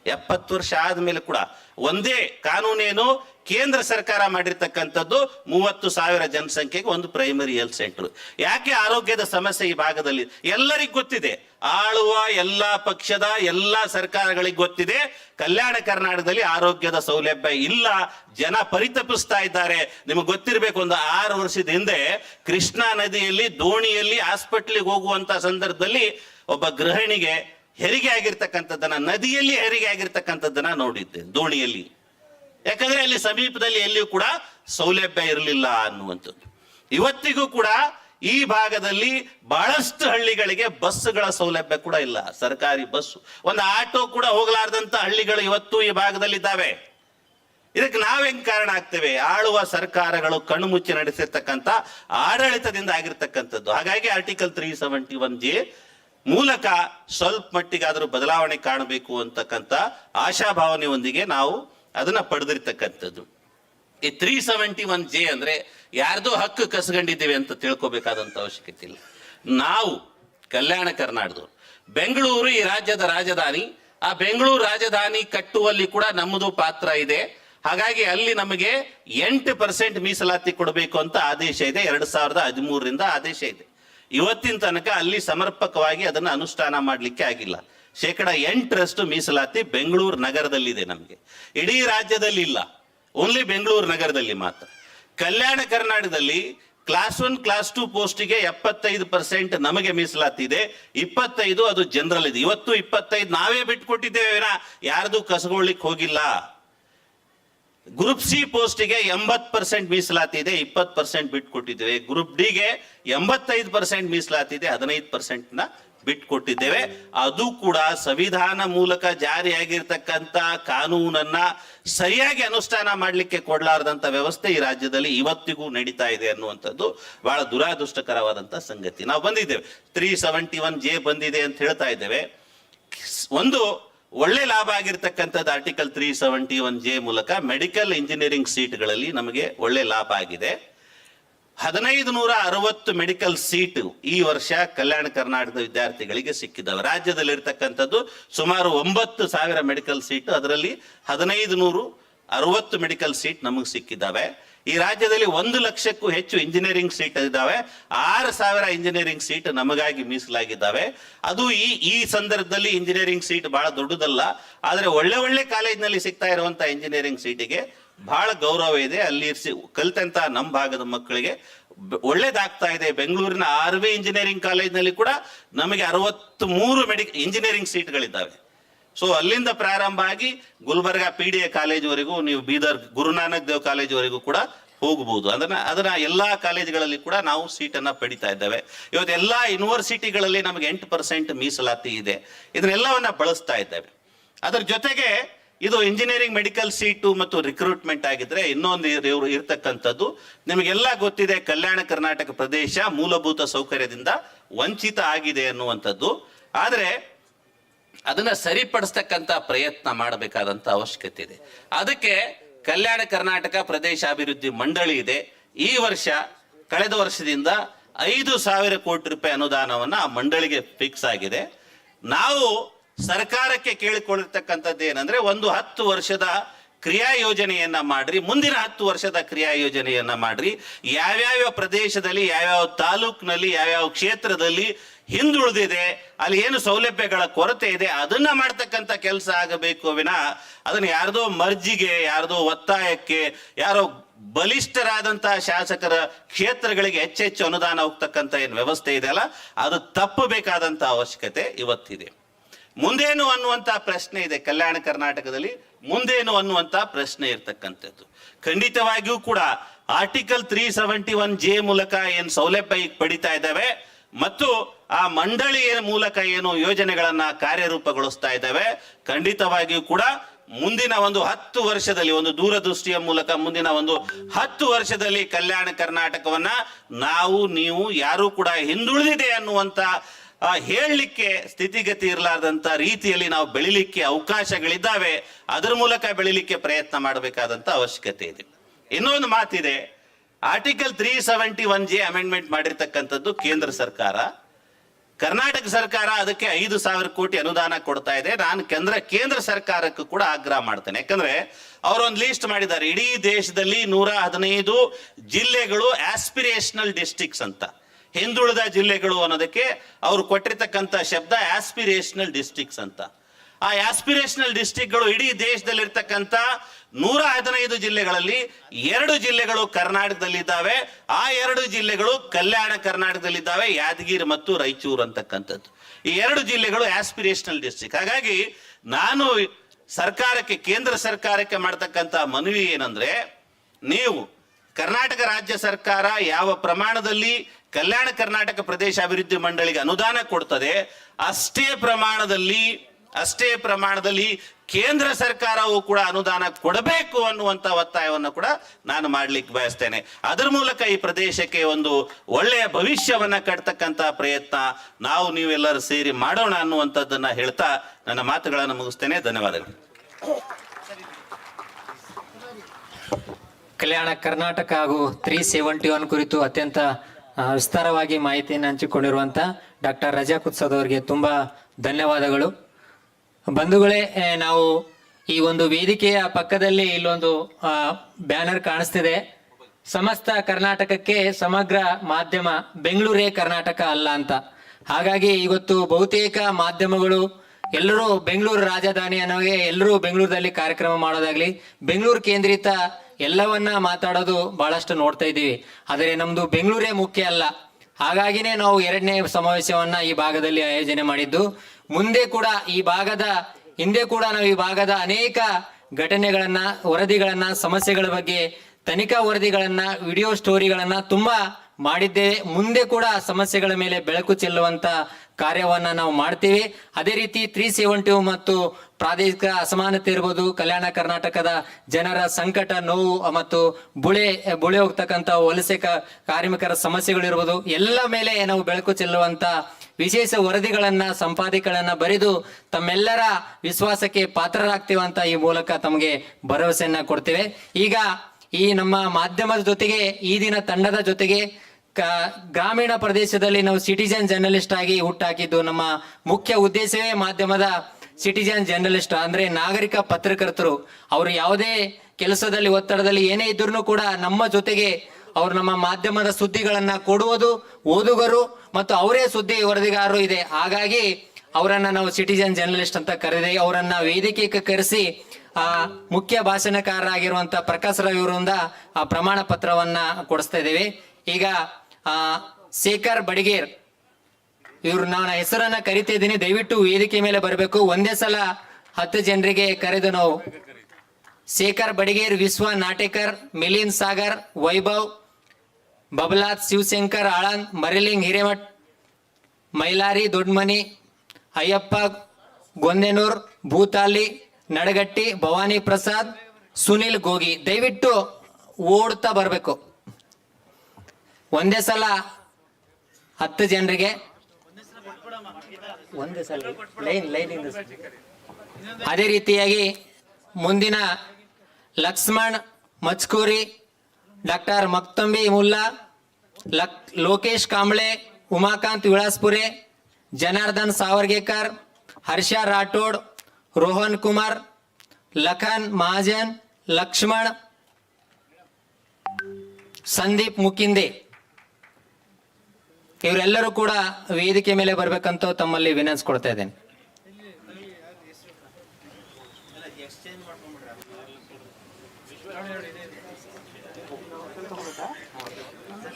ಎಪ್ಪತ್ತು ವರ್ಷ ಆದಮೇಲೆ ಕೂಡ ಒಂದೇ ಕಾನೂನೇನು ಕೇಂದ್ರ ಸರ್ಕಾರ ಮಾಡಿರ್ತಕ್ಕಂಥದ್ದು ಮೂವತ್ತು ಸಾವಿರ ಜನಸಂಖ್ಯೆಗೆ ಒಂದು ಪ್ರೈಮರಿ ಹೆಲ್ತ್ ಸೆಂಟರ್ ಯಾಕೆ ಆರೋಗ್ಯದ ಸಮಸ್ಯೆ ಈ ಭಾಗದಲ್ಲಿ? ಎಲ್ಲರಿಗೂ ಗೊತ್ತಿದೆ. ಆಳುವ ಎಲ್ಲಾ ಪಕ್ಷದ ಎಲ್ಲಾ ಸರ್ಕಾರಗಳಿಗೆ ಗೊತ್ತಿದೆ. ಕಲ್ಯಾಣ ಕರ್ನಾಟಕದಲ್ಲಿ ಆರೋಗ್ಯದ ಸೌಲಭ್ಯ ಇಲ್ಲ. ಜನ ಪರಿತಪಿಸ್ತಾ ಇದ್ದಾರೆ. ನಿಮಗೆ ಗೊತ್ತಿರಬೇಕು, ಒಂದು ಆರು ವರ್ಷದ ಹಿಂದೆ ಕೃಷ್ಣಾ ನದಿಯಲ್ಲಿ, ದೋಣಿಯಲ್ಲಿ ಹಾಸ್ಪಿಟ್ಲಿಗೆ ಹೋಗುವಂತ ಸಂದರ್ಭದಲ್ಲಿ ಒಬ್ಬ ಗೃಹಿಣಿಗೆ ಹೆರಿಗೆ ಆಗಿರ್ತಕ್ಕಂಥದ್ದನ್ನ, ನದಿಯಲ್ಲಿ ಹೆರಿಗೆ ಆಗಿರ್ತಕ್ಕಂಥದ್ದನ್ನ ನೋಡಿದ್ದೆ, ದೋಣಿಯಲ್ಲಿ. ಯಾಕಂದ್ರೆ ಅಲ್ಲಿ ಸಮೀಪದಲ್ಲಿ ಎಲ್ಲಿಯೂ ಕೂಡ ಸೌಲಭ್ಯ ಇರಲಿಲ್ಲ ಅನ್ನುವಂಥದ್ದು. ಇವತ್ತಿಗೂ ಕೂಡ ಈ ಭಾಗದಲ್ಲಿ ಬಹಳಷ್ಟು ಹಳ್ಳಿಗಳಿಗೆ ಬಸ್ಗಳ ಸೌಲಭ್ಯ ಕೂಡ ಇಲ್ಲ, ಸರ್ಕಾರಿ ಬಸ್ ಒಂದು ಆಟೋ ಕೂಡ ಹೋಗಲಾರದಂತ ಹಳ್ಳಿಗಳು ಇವತ್ತು ಈ ಭಾಗದಲ್ಲಿ ಇದ್ದಾವೆ ಇದಕ್ಕೆ ನಾವೇನ್ ಕಾರಣ ಆಗ್ತೇವೆ? ಆಳುವ ಸರ್ಕಾರಗಳು ಕಣ್ಣು ಮುಚ್ಚಿ ನಡೆಸಿರ್ತಕ್ಕಂಥ ಆಡಳಿತದಿಂದ ಆಗಿರ್ತಕ್ಕಂಥದ್ದು. ಹಾಗಾಗಿ article three seventy one J ಮೂಲಕ ಸ್ವಲ್ಪ ಮಟ್ಟಿಗಾದರೂ ಬದಲಾವಣೆ ಕಾಣಬೇಕು ಅಂತಕ್ಕಂಥ ಆಶಾಭಾವನೆಯೊಂದಿಗೆ ನಾವು ಅದನ್ನ ಪಡೆದಿರ್ತಕ್ಕಂಥದ್ದು. ಈ ತ್ರೀ ಸೆವೆಂಟಿ ಒನ್ ಜೆ ಅಂದ್ರೆ ಯಾರ್ದೋ ಹಕ್ಕು ಕಸ್ಕೊಂಡಿದ್ದೇವೆ ಅಂತ ತಿಳ್ಕೊಬೇಕಾದಂಥ ಅವಶ್ಯಕತೆ ಇಲ್ಲ. ನಾವು, ಕಲ್ಯಾಣ ಕರ್ನಾಟಕದವರು, ಬೆಂಗಳೂರು ಈ ರಾಜ್ಯದ ರಾಜಧಾನಿ, ಆ ಬೆಂಗಳೂರು ರಾಜಧಾನಿ ಕಟ್ಟುವಲ್ಲಿ ಕೂಡ ನಮ್ಮದು ಪಾತ್ರ ಇದೆ. ಹಾಗಾಗಿ ಅಲ್ಲಿ ನಮಗೆ ಎಂಟು ಪರ್ಸೆಂಟ್ ಮೀಸಲಾತಿ ಕೊಡಬೇಕು ಅಂತ ಆದೇಶ ಇದೆ. ಎರಡ್ ಸಾವಿರದ ಹದಿಮೂರರಿಂದ ಆದೇಶ ಇದೆ. ಇವತ್ತಿನ ತನಕ ಅಲ್ಲಿ ಸಮರ್ಪಕವಾಗಿ ಅದನ್ನು ಅನುಷ್ಠಾನ ಮಾಡಲಿಕ್ಕೆ ಆಗಿಲ್ಲ. ಶೇಕಡ ಎಂಟರಷ್ಟು ಮೀಸಲಾತಿ ಬೆಂಗಳೂರು ನಗರದಲ್ಲಿದೆ ನಮಗೆ. ಇಡೀ ರಾಜ್ಯದಲ್ಲಿ ಇಲ್ಲ. ಓನ್ಲಿ ಬೆಂಗಳೂರು ನಗರದಲ್ಲಿ ಮಾತ್ರ. ಕಲ್ಯಾಣ ಕರ್ನಾಟಕದಲ್ಲಿ ಕ್ಲಾಸ್ ಒನ್ ಕ್ಲಾಸ್ ಟು ಪೋಸ್ಟಿಗೆ ಎಪ್ಪತ್ತೈದು ಪರ್ಸೆಂಟ್ ನಮಗೆ ಮೀಸಲಾತಿ ಇದೆ. ಇಪ್ಪತ್ತೈದು ಅದು ಜನರಲ್ ಇದೆ. ಇವತ್ತು ಇಪ್ಪತ್ತೈದು ನಾವೇ ಬಿಟ್ಕೊಟ್ಟಿದ್ದೇವೆ ಯಾರ್ದು ಕಸಗೊಳ್ಳಿಕ್ ಹೋಗಿಲ್ಲ. ಗ್ರೂಪ್ ಸಿ ಪೋಸ್ಟಿಗೆ ಎಂಬತ್ ಪರ್ಸೆಂಟ್ ಮೀಸಲಾತಿ ಇದೆ, ಇಪ್ಪತ್ತು ಪರ್ಸೆಂಟ್ ಬಿಟ್ಕೊಟ್ಟಿದ್ದೇವೆ ಗ್ರೂಪ್ ಡಿಗೆ ಎಂಬತ್ತೈದು ಪರ್ಸೆಂಟ್ ಮೀಸಲಾತಿ ಇದೆ, ಹದಿನೈದು ಪರ್ಸೆಂಟ್ನ ಬಿಟ್ಕೊಟ್ಟಿದ್ದೇವೆ ಅದು ಕೂಡ ಸಂವಿಧಾನ ಮೂಲಕ ಜಾರಿಯಾಗಿರ್ತಕ್ಕಂತ ಕಾನೂನನ್ನ ಸರಿಯಾಗಿ ಅನುಷ್ಠಾನ ಮಾಡಲಿಕ್ಕೆ ಕೊಡಲಾರದಂತ ವ್ಯವಸ್ಥೆ ಈ ರಾಜ್ಯದಲ್ಲಿ ಇವತ್ತಿಗೂ ನಡೀತಾ ಇದೆ ಅನ್ನುವಂಥದ್ದು ಬಹಳ ದುರಾದೃಷ್ಟಕರವಾದಂತ ಸಂಗತಿ. ನಾವು ಬಂದಿದ್ದೇವೆ. ತ್ರೀ ಸೆವೆಂಟಿ ಒನ್ ಜೆ ಬಂದಿದೆ ಅಂತ ಹೇಳ್ತಾ ಇದ್ದೇವೆ. ಒಂದು ಒಳ್ಳೆ ಲಾಭ ಆಗಿರ್ತಕ್ಕಂಥದ್ದು article three seventy one J ಮೂಲಕ ಮೆಡಿಕಲ್ ಇಂಜಿನಿಯರಿಂಗ್ ಸೀಟ್ಗಳಲ್ಲಿ ನಮಗೆ ಒಳ್ಳೆ ಲಾಭ ಆಗಿದೆ. ಹದಿನೈದು ನೂರ ಅರವತ್ತು ಮೆಡಿಕಲ್ ಸೀಟು ಈ ವರ್ಷ ಕಲ್ಯಾಣ ಕರ್ನಾಟಕದ ವಿದ್ಯಾರ್ಥಿಗಳಿಗೆ ಸಿಕ್ಕಿದ್ದಾವೆ ರಾಜ್ಯದಲ್ಲಿರ್ತಕ್ಕಂಥದ್ದು ಸುಮಾರು ಒಂಬತ್ತು ಸಾವಿರ ಮೆಡಿಕಲ್ ಸೀಟು ಅದರಲ್ಲಿ ಹದಿನೈದು ನೂರು ಅರವತ್ತು ಮೆಡಿಕಲ್ ಸೀಟ್ ನಮಗೆ ಸಿಕ್ಕಿದ್ದಾವೆ ಈ ರಾಜ್ಯದಲ್ಲಿ ಒಂದು ಲಕ್ಷಕ್ಕೂ ಹೆಚ್ಚು ಇಂಜಿನಿಯರಿಂಗ್ ಸೀಟ್ ಇದ್ದಾವೆ. ಆರು ಸಾವಿರ ಇಂಜಿನಿಯರಿಂಗ್ ಸೀಟ್ ನಮಗಾಗಿ ಮೀಸಲಾಗಿದ್ದಾವೆ. ಅದು ಈ ಈ ಸಂದರ್ಭದಲ್ಲಿ ಇಂಜಿನಿಯರಿಂಗ್ ಸೀಟ್ ಬಹಳ ದೊಡ್ಡದಲ್ಲ. ಆದರೆ ಒಳ್ಳೆ ಒಳ್ಳೆ ಕಾಲೇಜಿನಲ್ಲಿ ಸಿಗ್ತಾ ಇರುವಂತ ಇಂಜಿನಿಯರಿಂಗ್ ಸೀಟಿಗೆ ಬಹಳ ಗೌರವ ಇದೆ. ಅಲ್ಲಿ ಕಲಿತಂತ ನಮ್ಮ ಭಾಗದ ಮಕ್ಕಳಿಗೆ ಒಳ್ಳೇದಾಗ್ತಾ ಇದೆ. ಬೆಂಗಳೂರಿನ ಆರ್ ವಿ ಇಂಜಿನಿಯರಿಂಗ್ ಕಾಲೇಜಿನಲ್ಲಿ ಕೂಡ ನಮಗೆ ಅರವತ್ತ್ ಮೂರು ಮೆಡಿ ಇಂಜಿನಿಯರಿಂಗ್ ಸೀಟ್ಗಳಿದ್ದಾವೆ ಸೊ ಅಲ್ಲಿಂದ ಪ್ರಾರಂಭ ಆಗಿ ಗುಲ್ಬರ್ಗ ಪಿ ಡಿ ಎ ಕಾಲೇಜ್ವರೆಗೂ ನೀವು ಬೀದರ್ ಗುರುನಾನಕ್ ದೇವ್ ಕಾಲೇಜುವರೆಗೂ ಕೂಡ ಹೋಗಬಹುದು ಅದನ್ನ ಅದನ್ನ ಎಲ್ಲಾ ಕಾಲೇಜುಗಳಲ್ಲಿ ಕೂಡ ನಾವು ಸೀಟನ್ನ ಪಡಿತಾ ಇದ್ದೇವೆ. ಇವತ್ತು ಎಲ್ಲಾ ಯೂನಿವರ್ಸಿಟಿಗಳಲ್ಲಿ ನಮಗೆ ಎಂಟು ಪರ್ಸೆಂಟ್ ಮೀಸಲಾತಿ ಇದೆ. ಇದನ್ನೆಲ್ಲವನ್ನ ಬಳಸ್ತಾ ಇದ್ದೇವೆ. ಅದರ ಜೊತೆಗೆ ಇದು ಇಂಜಿನಿಯರಿಂಗ್ ಮೆಡಿಕಲ್ ಸೀಟು ಮತ್ತು ರಿಕ್ರೂಟ್ಮೆಂಟ್ ಆಗಿದ್ರೆ ಇನ್ನೊಂದು ಇವರು ಇರ್ತಕ್ಕಂಥದ್ದು. ನಿಮಗೆಲ್ಲ ಗೊತ್ತಿದೆ ಕಲ್ಯಾಣ ಕರ್ನಾಟಕ ಪ್ರದೇಶ ಮೂಲಭೂತ ಸೌಕರ್ಯದಿಂದ ವಂಚಿತ ಆಗಿದೆ ಅನ್ನುವಂಥದ್ದು. ಆದರೆ ಅದನ್ನ ಸರಿಪಡಿಸ್ತಕ್ಕಂತ ಪ್ರಯತ್ನ ಮಾಡಬೇಕಾದಂತ ಅವಶ್ಯಕತೆ ಇದೆ. ಅದಕ್ಕೆ ಕಲ್ಯಾಣ ಕರ್ನಾಟಕ ಪ್ರದೇಶ ಅಭಿವೃದ್ಧಿ ಮಂಡಳಿ ಇದೆ. ಈ ವರ್ಷ ಕಳೆದ ವರ್ಷದಿಂದ ಐದು ಸಾವಿರ ಕೋಟಿ ರೂಪಾಯಿ ಅನುದಾನವನ್ನ ಆ ಮಂಡಳಿಗೆ ಫಿಕ್ಸ್ ಆಗಿದೆ. ನಾವು ಸರ್ಕಾರಕ್ಕೆ ಕೇಳಿಕೊಳ್ಳಿರ್ತಕ್ಕಂಥದ್ದು ಏನಂದ್ರೆ ಒಂದು ಹತ್ತು ವರ್ಷದ ಕ್ರಿಯಾ ಯೋಜನೆಯನ್ನ ಮಾಡ್ರಿ, ಮುಂದಿನ ಹತ್ತು ವರ್ಷದ ಕ್ರಿಯಾ ಯೋಜನೆಯನ್ನ ಮಾಡ್ರಿ. ಯಾವ್ಯಾವ ಪ್ರದೇಶದಲ್ಲಿ, ಯಾವ್ಯಾವ ತಾಲೂಕಿನಲ್ಲಿ, ಯಾವ್ಯಾವ ಕ್ಷೇತ್ರದಲ್ಲಿ ಹಿಂದುಳಿದಿದೆ, ಅಲ್ಲಿ ಏನು ಸೌಲಭ್ಯಗಳ ಕೊರತೆ ಇದೆ, ಅದನ್ನ ಮಾಡ್ತಕ್ಕಂಥ ಕೆಲಸ ಆಗಬೇಕು ವಿನ ಅದನ್ನ ಯಾರ್ದೋ ಮರ್ಜಿಗೆ, ಯಾರ್ದೋ ಒತ್ತಾಯಕ್ಕೆ, ಯಾರೋ ಬಲಿಷ್ಠರಾದಂತಹ ಶಾಸಕರ ಕ್ಷೇತ್ರಗಳಿಗೆ ಹೆಚ್ಚೆಚ್ಚು ಅನುದಾನ ಹೋಗ್ತಕ್ಕಂಥ ಏನು ವ್ಯವಸ್ಥೆ ಇದೆ ಅಲ್ಲ? ಅದು ತಪ್ಪಬೇಕಾದಂಥ ಅವಶ್ಯಕತೆ ಇವತ್ತಿದೆ. ಮುಂದೇನು ಅನ್ನುವಂಥ ಪ್ರಶ್ನೆ ಇದೆ ಕಲ್ಯಾಣ ಕರ್ನಾಟಕದಲ್ಲಿ? ಮುಂದೇನು ಅನ್ನುವಂಥ ಪ್ರಶ್ನೆ ಇರ್ತಕ್ಕಂಥದ್ದು. ಖಂಡಿತವಾಗಿಯೂ ಕೂಡ article three seventy one J ಮೂಲಕ ಏನು ಸೌಲಭ್ಯ ಈಗ ಪಡಿತಾ ಇದ್ದಾವೆ? ಮತ್ತು ಆ ಮಂಡಳಿಯ ಮೂಲಕ ಏನು ಯೋಜನೆಗಳನ್ನ ಕಾರ್ಯರೂಪಗೊಳಿಸ್ತಾ ಇದ್ದಾವೆ. ಖಂಡಿತವಾಗಿಯೂ ಕೂಡ ಮುಂದಿನ ಒಂದು ಹತ್ತು ವರ್ಷದಲ್ಲಿ, ಒಂದು ದೂರದೃಷ್ಟಿಯ ಮೂಲಕ ಮುಂದಿನ ಒಂದು ಹತ್ತು ವರ್ಷದಲ್ಲಿ ಕಲ್ಯಾಣ ಕರ್ನಾಟಕವನ್ನ ನಾವು, ನೀವು, ಯಾರು ಕೂಡ ಹಿಂದುಳಿದಿದೆ ಅನ್ನುವಂತ ಹೇಳಲಿಕ್ಕೆ ಸ್ಥಿತಿಗತಿ ಇರಲಾರ್ದಂತ ರೀತಿಯಲ್ಲಿ ನಾವು ಬೆಳಿಲಿಕ್ಕೆ ಅವಕಾಶಗಳಿದ್ದಾವೆ. ಅದರ ಮೂಲಕ ಬೆಳಿಲಿಕ್ಕೆ ಪ್ರಯತ್ನ ಮಾಡಬೇಕಾದಂತ ಅವಶ್ಯಕತೆ ಇದೆ. ಇನ್ನೊಂದು ಮಾತಿದೆ article three seventy one J amendment ಮಾಡಿರ್ತಕ್ಕಂಥದ್ದು ಕೇಂದ್ರ ಸರ್ಕಾರ. ಕರ್ನಾಟಕ ಸರ್ಕಾರ ಅದಕ್ಕೆ ಐದು ಸಾವಿರ ಕೋಟಿ ಅನುದಾನ ಕೊಡ್ತಾ ಇದೆ. ನಾನು ಕೇಂದ್ರ ಕೇಂದ್ರ ಸರ್ಕಾರಕ್ಕೂ ಕೂಡ ಆಗ್ರಹ ಮಾಡ್ತೇನೆ. ಯಾಕಂದ್ರೆ ಅವರೊಂದು ಲಿಸ್ಟ್ ಮಾಡಿದ್ದಾರೆ. ಇಡೀ ದೇಶದಲ್ಲಿ ನೂರ ಹದಿನೈದು ಜಿಲ್ಲೆಗಳು ಆಸ್ಪಿರೇಷನಲ್ ಡಿಸ್ಟಿಕ್ಸ್ ಅಂತ. ಹಿಂದುಳಿದ ಜಿಲ್ಲೆಗಳು ಅನ್ನೋದಕ್ಕೆ ಅವರು ಕೊಟ್ಟಿರ್ತಕ್ಕಂಥ ಶಬ್ದ ಆಸ್ಪಿರೇಷನಲ್ ಡಿಸ್ಟಿಕ್ಸ್ ಅಂತ. ಆ ಆಸ್ಪಿರೇಷನಲ್ ಡಿಸ್ಟಿಕ್ಗಳು ಇಡೀ ದೇಶದಲ್ಲಿರ್ತಕ್ಕಂಥ ನೂರ ಹದಿನೈದು ಜಿಲ್ಲೆಗಳಲ್ಲಿ ಎರಡು ಜಿಲ್ಲೆಗಳು ಕರ್ನಾಟಕದಲ್ಲಿದ್ದಾವೆ. ಆ ಎರಡು ಜಿಲ್ಲೆಗಳು ಕಲ್ಯಾಣ ಕರ್ನಾಟಕದಲ್ಲಿದ್ದಾವೆ, ಯಾದಗಿರಿ ಮತ್ತು ರಾಯಚೂರು ಅಂತಕ್ಕಂಥದ್ದು. ಈ ಎರಡು ಜಿಲ್ಲೆಗಳು ಆಸ್ಪಿರೇಷನಲ್ ಡಿಸ್ಟ್ರಿಕ್ಟ್ ಹಾಗಾಗಿ ನಾನು ಸರ್ಕಾರಕ್ಕೆ, ಕೇಂದ್ರ ಸರ್ಕಾರಕ್ಕೆ ಮಾಡ್ತಕ್ಕಂಥ ಮನವಿ ಏನಂದ್ರೆ, ನೀವು ಕರ್ನಾಟಕ ರಾಜ್ಯ ಸರ್ಕಾರ ಯಾವ ಪ್ರಮಾಣದಲ್ಲಿ ಕಲ್ಯಾಣ ಕರ್ನಾಟಕ ಪ್ರದೇಶ ಅಭಿವೃದ್ಧಿ ಮಂಡಳಿಗೆ ಅನುದಾನ ಕೊಡ್ತದೆ, ಅಷ್ಟೇ ಪ್ರಮಾಣದಲ್ಲಿ ಅಷ್ಟೇ ಪ್ರಮಾಣದಲ್ಲಿ ಕೇಂದ್ರ ಸರ್ಕಾರವು ಕೂಡ ಅನುದಾನ ಕೊಡಬೇಕು ಅನ್ನುವಂತ ಒತ್ತಾಯವನ್ನು ಕೂಡ ನಾನು ಮಾಡ್ಲಿಕ್ಕೆ ಬಯಸ್ತೇನೆ. ಅದರ ಮೂಲಕ ಈ ಪ್ರದೇಶಕ್ಕೆ ಒಂದು ಒಳ್ಳೆಯ ಭವಿಷ್ಯವನ್ನ ಕಟ್ತಕ್ಕಂತ ಪ್ರಯತ್ನ ನಾವು ನೀವೆಲ್ಲರೂ ಸೇರಿ ಮಾಡೋಣ ಅನ್ನುವಂಥದ್ದನ್ನ ಹೇಳ್ತಾ ನನ್ನ ಮಾತುಗಳನ್ನು ಮುಗಿಸ್ತೇನೆ. ಧನ್ಯವಾದಗಳು. ಕಲ್ಯಾಣ ಕರ್ನಾಟಕ ಹಾಗೂ ತ್ರೀ ಸೆವೆಂಟಿ ಒನ್ ಕುರಿತು ಅತ್ಯಂತ ವಿಸ್ತಾರವಾಗಿ ಮಾಹಿತಿಯನ್ನು ಹಂಚಿಕೊಂಡಿರುವಂತ ಡಾಕ್ಟರ್ ರಜಾ ಕುತ್ಸದವರಿಗೆ ತುಂಬಾ ಧನ್ಯವಾದಗಳು. ಬಂಧುಗಳೇ ನಾವು ಈ ಒಂದು ವೇದಿಕೆಯ ಪಕ್ಕದಲ್ಲಿ ಇಲ್ಲೊಂದು ಬ್ಯಾನರ್ ಕಾಣಿಸ್ತಿದೆ. ಸಮಸ್ತ ಕರ್ನಾಟಕಕ್ಕೆ ಸಮಗ್ರ ಮಾಧ್ಯಮ ಬೆಂಗಳೂರೇ ಕರ್ನಾಟಕ ಅಲ್ಲ ಅಂತ. ಹಾಗಾಗಿ ಇವತ್ತು ಬಹುತೇಕ ಮಾಧ್ಯಮಗಳು ಎಲ್ಲರೂ ಬೆಂಗಳೂರು ರಾಜಧಾನಿ ಅನ್ನೋಗೆ ಎಲ್ಲರೂ ಬೆಂಗಳೂರಲ್ಲಿ ಕಾರ್ಯಕ್ರಮ ಮಾಡೋದಾಗ್ಲಿ, ಬೆಂಗಳೂರು ಕೇಂದ್ರಿತ ಎಲ್ಲವನ್ನ ಮಾತಾಡೋದು ಬಹಳಷ್ಟು ನೋಡ್ತಾ ಇದ್ದೀವಿ. ಆದರೆ ನಮ್ದು ಬೆಂಗಳೂರೇ ಮುಖ್ಯ ಅಲ್ಲ. ಹಾಗಾಗಿನೇ ನಾವು ಎರಡನೇ ಸಮಾವೇಶವನ್ನ ಈ ಭಾಗದಲ್ಲಿ ಆಯೋಜನೆ ಮಾಡಿದ್ದು. ಮುಂದೆ ಕೂಡ ಈ ಭಾಗದ, ಹಿಂದೆ ಕೂಡ ನಾವು ಈ ಭಾಗದ ಅನೇಕ ಘಟನೆಗಳನ್ನ, ವರದಿಗಳನ್ನ, ಸಮಸ್ಯೆಗಳ ಬಗ್ಗೆ ತನಿಖಾ ವರದಿಗಳನ್ನ, ವಿಡಿಯೋ ಸ್ಟೋರಿಗಳನ್ನ ತುಂಬಾ ಮಾಡಿದ್ದೇವೆ ಮುಂದೆ ಕೂಡ ಸಮಸ್ಯೆಗಳ ಮೇಲೆ ಬೆಳಕು ಚೆಲ್ಲುವಂತ ಕಾರ್ಯವನ್ನ ನಾವು ಮಾಡ್ತೀವಿ. ಅದೇ ರೀತಿ ತ್ರೀ ಸೆವೆಂಟಿ ಮತ್ತು ಪ್ರಾದೇಶಿಕ ಅಸಮಾನತೆ ಇರ್ಬೋದು. ಕಲ್ಯಾಣ ಕರ್ನಾಟಕದ ಜನರ ಸಂಕಟ, ನೋವು ಮತ್ತು ಬುಳೆ ಬುಳೆ ಹೋಗ್ತಕ್ಕಂಥ ವಲಸೆ ಕಾರ್ಮಿಕರ ಸಮಸ್ಯೆಗಳಿರ್ಬೋದು ಎಲ್ಲ ಮೇಲೆ ನಾವು ಬೆಳಕು ಚೆಲ್ಲುವಂತ ವಿಶೇಷ ವರದಿಗಳನ್ನ, ಸಂಪಾದಕಗಳನ್ನ ಬರೆದು ತಮ್ಮೆಲ್ಲರ ವಿಶ್ವಾಸಕ್ಕೆ ಪಾತ್ರರಾಗ್ತೀವಂತ ಈ ಮೂಲಕ ತಮಗೆ ಭರವಸೆಯನ್ನ ಕೊಡ್ತೇವೆ. ಈಗ ಈ ನಮ್ಮ ಮಾಧ್ಯಮದ ಜೊತೆಗೆ, ಈ ದಿನ ತಂಡದ ಜೊತೆಗೆ ಗ್ರಾಮೀಣ ಪ್ರದೇಶದಲ್ಲಿ ನಾವು ಸಿಟಿಜನ್ ಜರ್ನಲಿಸ್ಟ್ ಆಗಿ ಹುಟ್ಟಾಕಿದ್ದು ನಮ್ಮ ಮುಖ್ಯ ಉದ್ದೇಶವೇ ಮಾಧ್ಯಮದ ಸಿಟಿಜನ್ ಜರ್ನಲಿಸ್ಟ್ ಅಂದ್ರೆ ನಾಗರಿಕ ಪತ್ರಕರ್ತರು. ಅವರು ಯಾವುದೇ ಕೆಲಸದಲ್ಲಿ, ಒತ್ತಡದಲ್ಲಿ ಏನೇ ಇದ್ರೂ ಕೂಡ ನಮ್ಮ ಜೊತೆಗೆ ಅವರು ನಮ್ಮ ಮಾಧ್ಯಮದ ಸುದ್ದಿಗಳನ್ನ ಕೊಡುವುದು ಓದುಗರು ಮತ್ತು ಅವರೇ ಸುದ್ದಿ ವರದಿಗಾರರು ಇದೆ. ಹಾಗಾಗಿ ಅವರನ್ನ ನಾವು ಸಿಟಿಜನ್ ಜರ್ನಲಿಸ್ಟ್ ಅಂತ ಕರೆದೆ. ಅವರನ್ನ ವೇದಿಕೆಗೆ ಕರೆಸಿ, ಆ, ಮುಖ್ಯ ಭಾಷಣಕಾರರಾಗಿರುವಂತ ಪ್ರಕಾಶ್ ರಾವ್ ಇವರಿಂದ ಆ ಪ್ರಮಾಣ ಪತ್ರವನ್ನ ಕೊಡಿಸ್ತಾ ಇದ್ದೇವೆ. ಈಗ, ಆ, ಶೇಖರ್ ಬಡಿಗೇರ್ ಇವ್ರು ನಾನು ಹೆಸರನ್ನ ಕರಿತಾ ಇದ್ದೀನಿ ದಯವಿಟ್ಟು ವೇದಿಕೆ ಮೇಲೆ ಬರಬೇಕು. ಒಂದೇ ಸಲ ಹತ್ತು ಜನರಿಗೆ ಕರೆದು ನಾವು. ಶೇಖರ್ ಬಡಿಗೇರ್, ವಿಶ್ವ ನಾಟೇಕರ್, ಮಿಲಿಂದ್ ಸಾಗರ್, ವೈಭವ್, ಬಬಲಾತ್, ಶಿವಶಂಕರ್, ಆಳಂದ್, ಮರಿಲಿಂಗ್, ಹಿರೇಮಠ್, ಮೈಲಾರಿ, ದೊಡ್ಮನಿ, ಅಯ್ಯಪ್ಪ, ಗೊಂದೆನೂರ್, ಭೂತಾಲಿ, ನಡಗಟ್ಟಿ, ಭವಾನಿ ಪ್ರಸಾದ್, ಸುನಿಲ್ ಗೋಗಿ. ದಯವಿಟ್ಟು ಓಡ್ತಾ ಬರಬೇಕು. ಒಂದೇ ಸಲ ಹತ್ತು ಜನರಿಗೆ ಒಂದೇ ಸಲ ಲೈನ್ ಲೈನ್ ಅದೇ ರೀತಿಯಾಗಿ ಮುಂದಿನ ಲಕ್ಷ್ಮಣ್ ಮಚ್ಕೂರಿ ಡಾಕ್ಟರ್ ಮಕ್ತಂಬಿ ಮುಲ್ಲಾ, ಲಕ್, ಲೋಕೇಶ್ ಕಾಂಬ್ಳೆ, ಉಮಾಕಾಂತ್ ವಿಳಾಸ್ಪುರೆ, ಜನಾರ್ದನ್ ಸಾವರ್ಗೇಕರ್, ಹರ್ಷ ರಾಠೋಡ್, ರೋಹನ್ ಕುಮಾರ್, ಲಖನ್ ಮಹಾಜನ್, ಲಕ್ಷ್ಮಣ್, ಸಂದೀಪ್ ಮುಕಿಂದೆ. ಇವರೆಲ್ಲರೂ ಕೂಡ ವೇದಿಕೆ ಮೇಲೆ ಬರ್ಬೇಕಂತ ತಮ್ಮಲ್ಲಿ ವಿನಂತಿಸ್ಕೊಳ್ತಾ ಇದ್ದೇನೆ.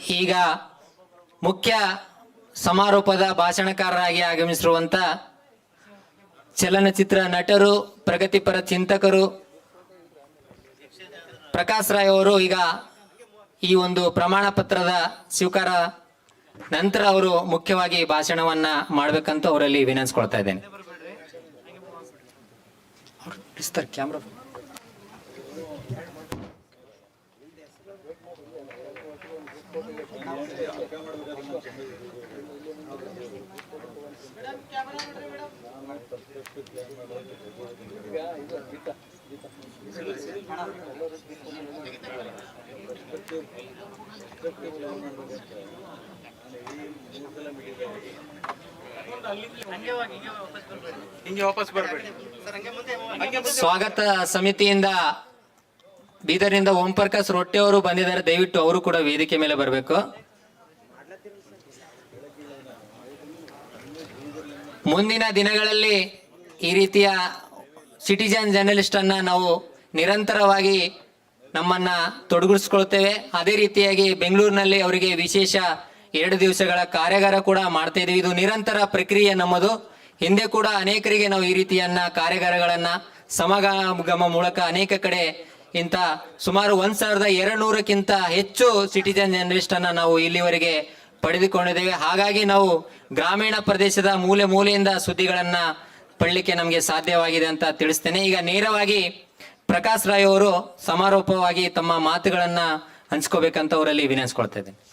ಈಗ ಮುಖ್ಯ ಸಮಾರೋಪದ ಭಾಷಣಕಾರರಾಗಿ ಆಗಮಿಸಿರುವಂತ ಚಲನಚಿತ್ರ ನಟರು, ಪ್ರಗತಿಪರ ಚಿಂತಕರು ಪ್ರಕಾಶ್ ರಾಯ್ ಅವರು ಈಗ ಈ ಒಂದು ಪ್ರಮಾಣ ಪತ್ರದ ಸ್ವೀಕಾರ ನಂತರ ಅವರು ಮುಖ್ಯವಾಗಿ ಭಾಷಣವನ್ನ ಮಾಡ್ಬೇಕಂತ ಅವರಲ್ಲಿ ವಿನಂತಿಸ್ಕೊಳ್ತಾ ಇದ್ದೇನೆ. ಸ್ವಾಗತ ಸಮಿತಿಯಿಂದ ಬೀದರ್ನಿಂದ ಓಂ ಪ್ರಕಾಶ್ ರೊಟ್ಟಿ ಅವರು ಬಂದಿದ್ದಾರೆ. ದಯವಿಟ್ಟು ಅವರು ಕೂಡ ವೇದಿಕೆ ಮೇಲೆ ಬರಬೇಕು. ಮುಂದಿನ ದಿನಗಳಲ್ಲಿ ಈ ರೀತಿಯ ಸಿಟಿಜನ್ ಜರ್ನಲಿಸ್ಟ್ ಅನ್ನ ನಾವು ನಿರಂತರವಾಗಿ ನಮ್ಮನ್ನ ತೊಡಗಿಸ್ಕೊಳ್ತೇವೆ. ಅದೇ ರೀತಿಯಾಗಿ ಬೆಂಗಳೂರಿನಲ್ಲಿ ಅವರಿಗೆ ವಿಶೇಷ ಎರಡು ದಿವಸಗಳ ಕಾರ್ಯಾಗಾರ ಕೂಡ ಮಾಡ್ತಾ ಇದೀವಿ. ಇದು ನಿರಂತರ ಪ್ರಕ್ರಿಯೆ ನಮ್ಮದು. ಹಿಂದೆ ಕೂಡ ಅನೇಕರಿಗೆ ನಾವು ಈ ರೀತಿಯನ್ನ ಕಾರ್ಯಾಗಾರಗಳನ್ನ ಸಮಗಮ ಮೂಲಕ ಅನೇಕ ಕಡೆ ಇಂಥ ಸುಮಾರು ಒಂದ್ ಸಾವಿರದ ಎರಡು ನೂರಕ್ಕಿಂತ ಹೆಚ್ಚು ಸಿಟಿಜನ್ ಜರ್ನಲಿಸ್ಟ್ ಅನ್ನ ನಾವು ಇಲ್ಲಿವರೆಗೆ ಪಡೆದುಕೊಂಡಿದ್ದೇವೆ. ಹಾಗಾಗಿ ನಾವು ಗ್ರಾಮೀಣ ಪ್ರದೇಶದ ಮೂಲೆ ಮೂಲೆಯಿಂದ ಸುದ್ದಿಗಳನ್ನ ಪಡಲಿಕ್ಕೆ ನಮಗೆ ಸಾಧ್ಯವಾಗಿದೆ ಅಂತ ತಿಳಿಸ್ತೇನೆ. ಈಗ ನೇರವಾಗಿ ಪ್ರಕಾಶ್ ರಾಯ್ ಅವರು ಸಮಾರೋಪವಾಗಿ ತಮ್ಮ ಮಾತುಗಳನ್ನ ಹಂಚ್ಕೋಬೇಕಂತ ಅವರಲ್ಲಿ ವಿನಂತಿಸ್ಕೊಳ್ತಾ ಇದ್ದೇನೆ.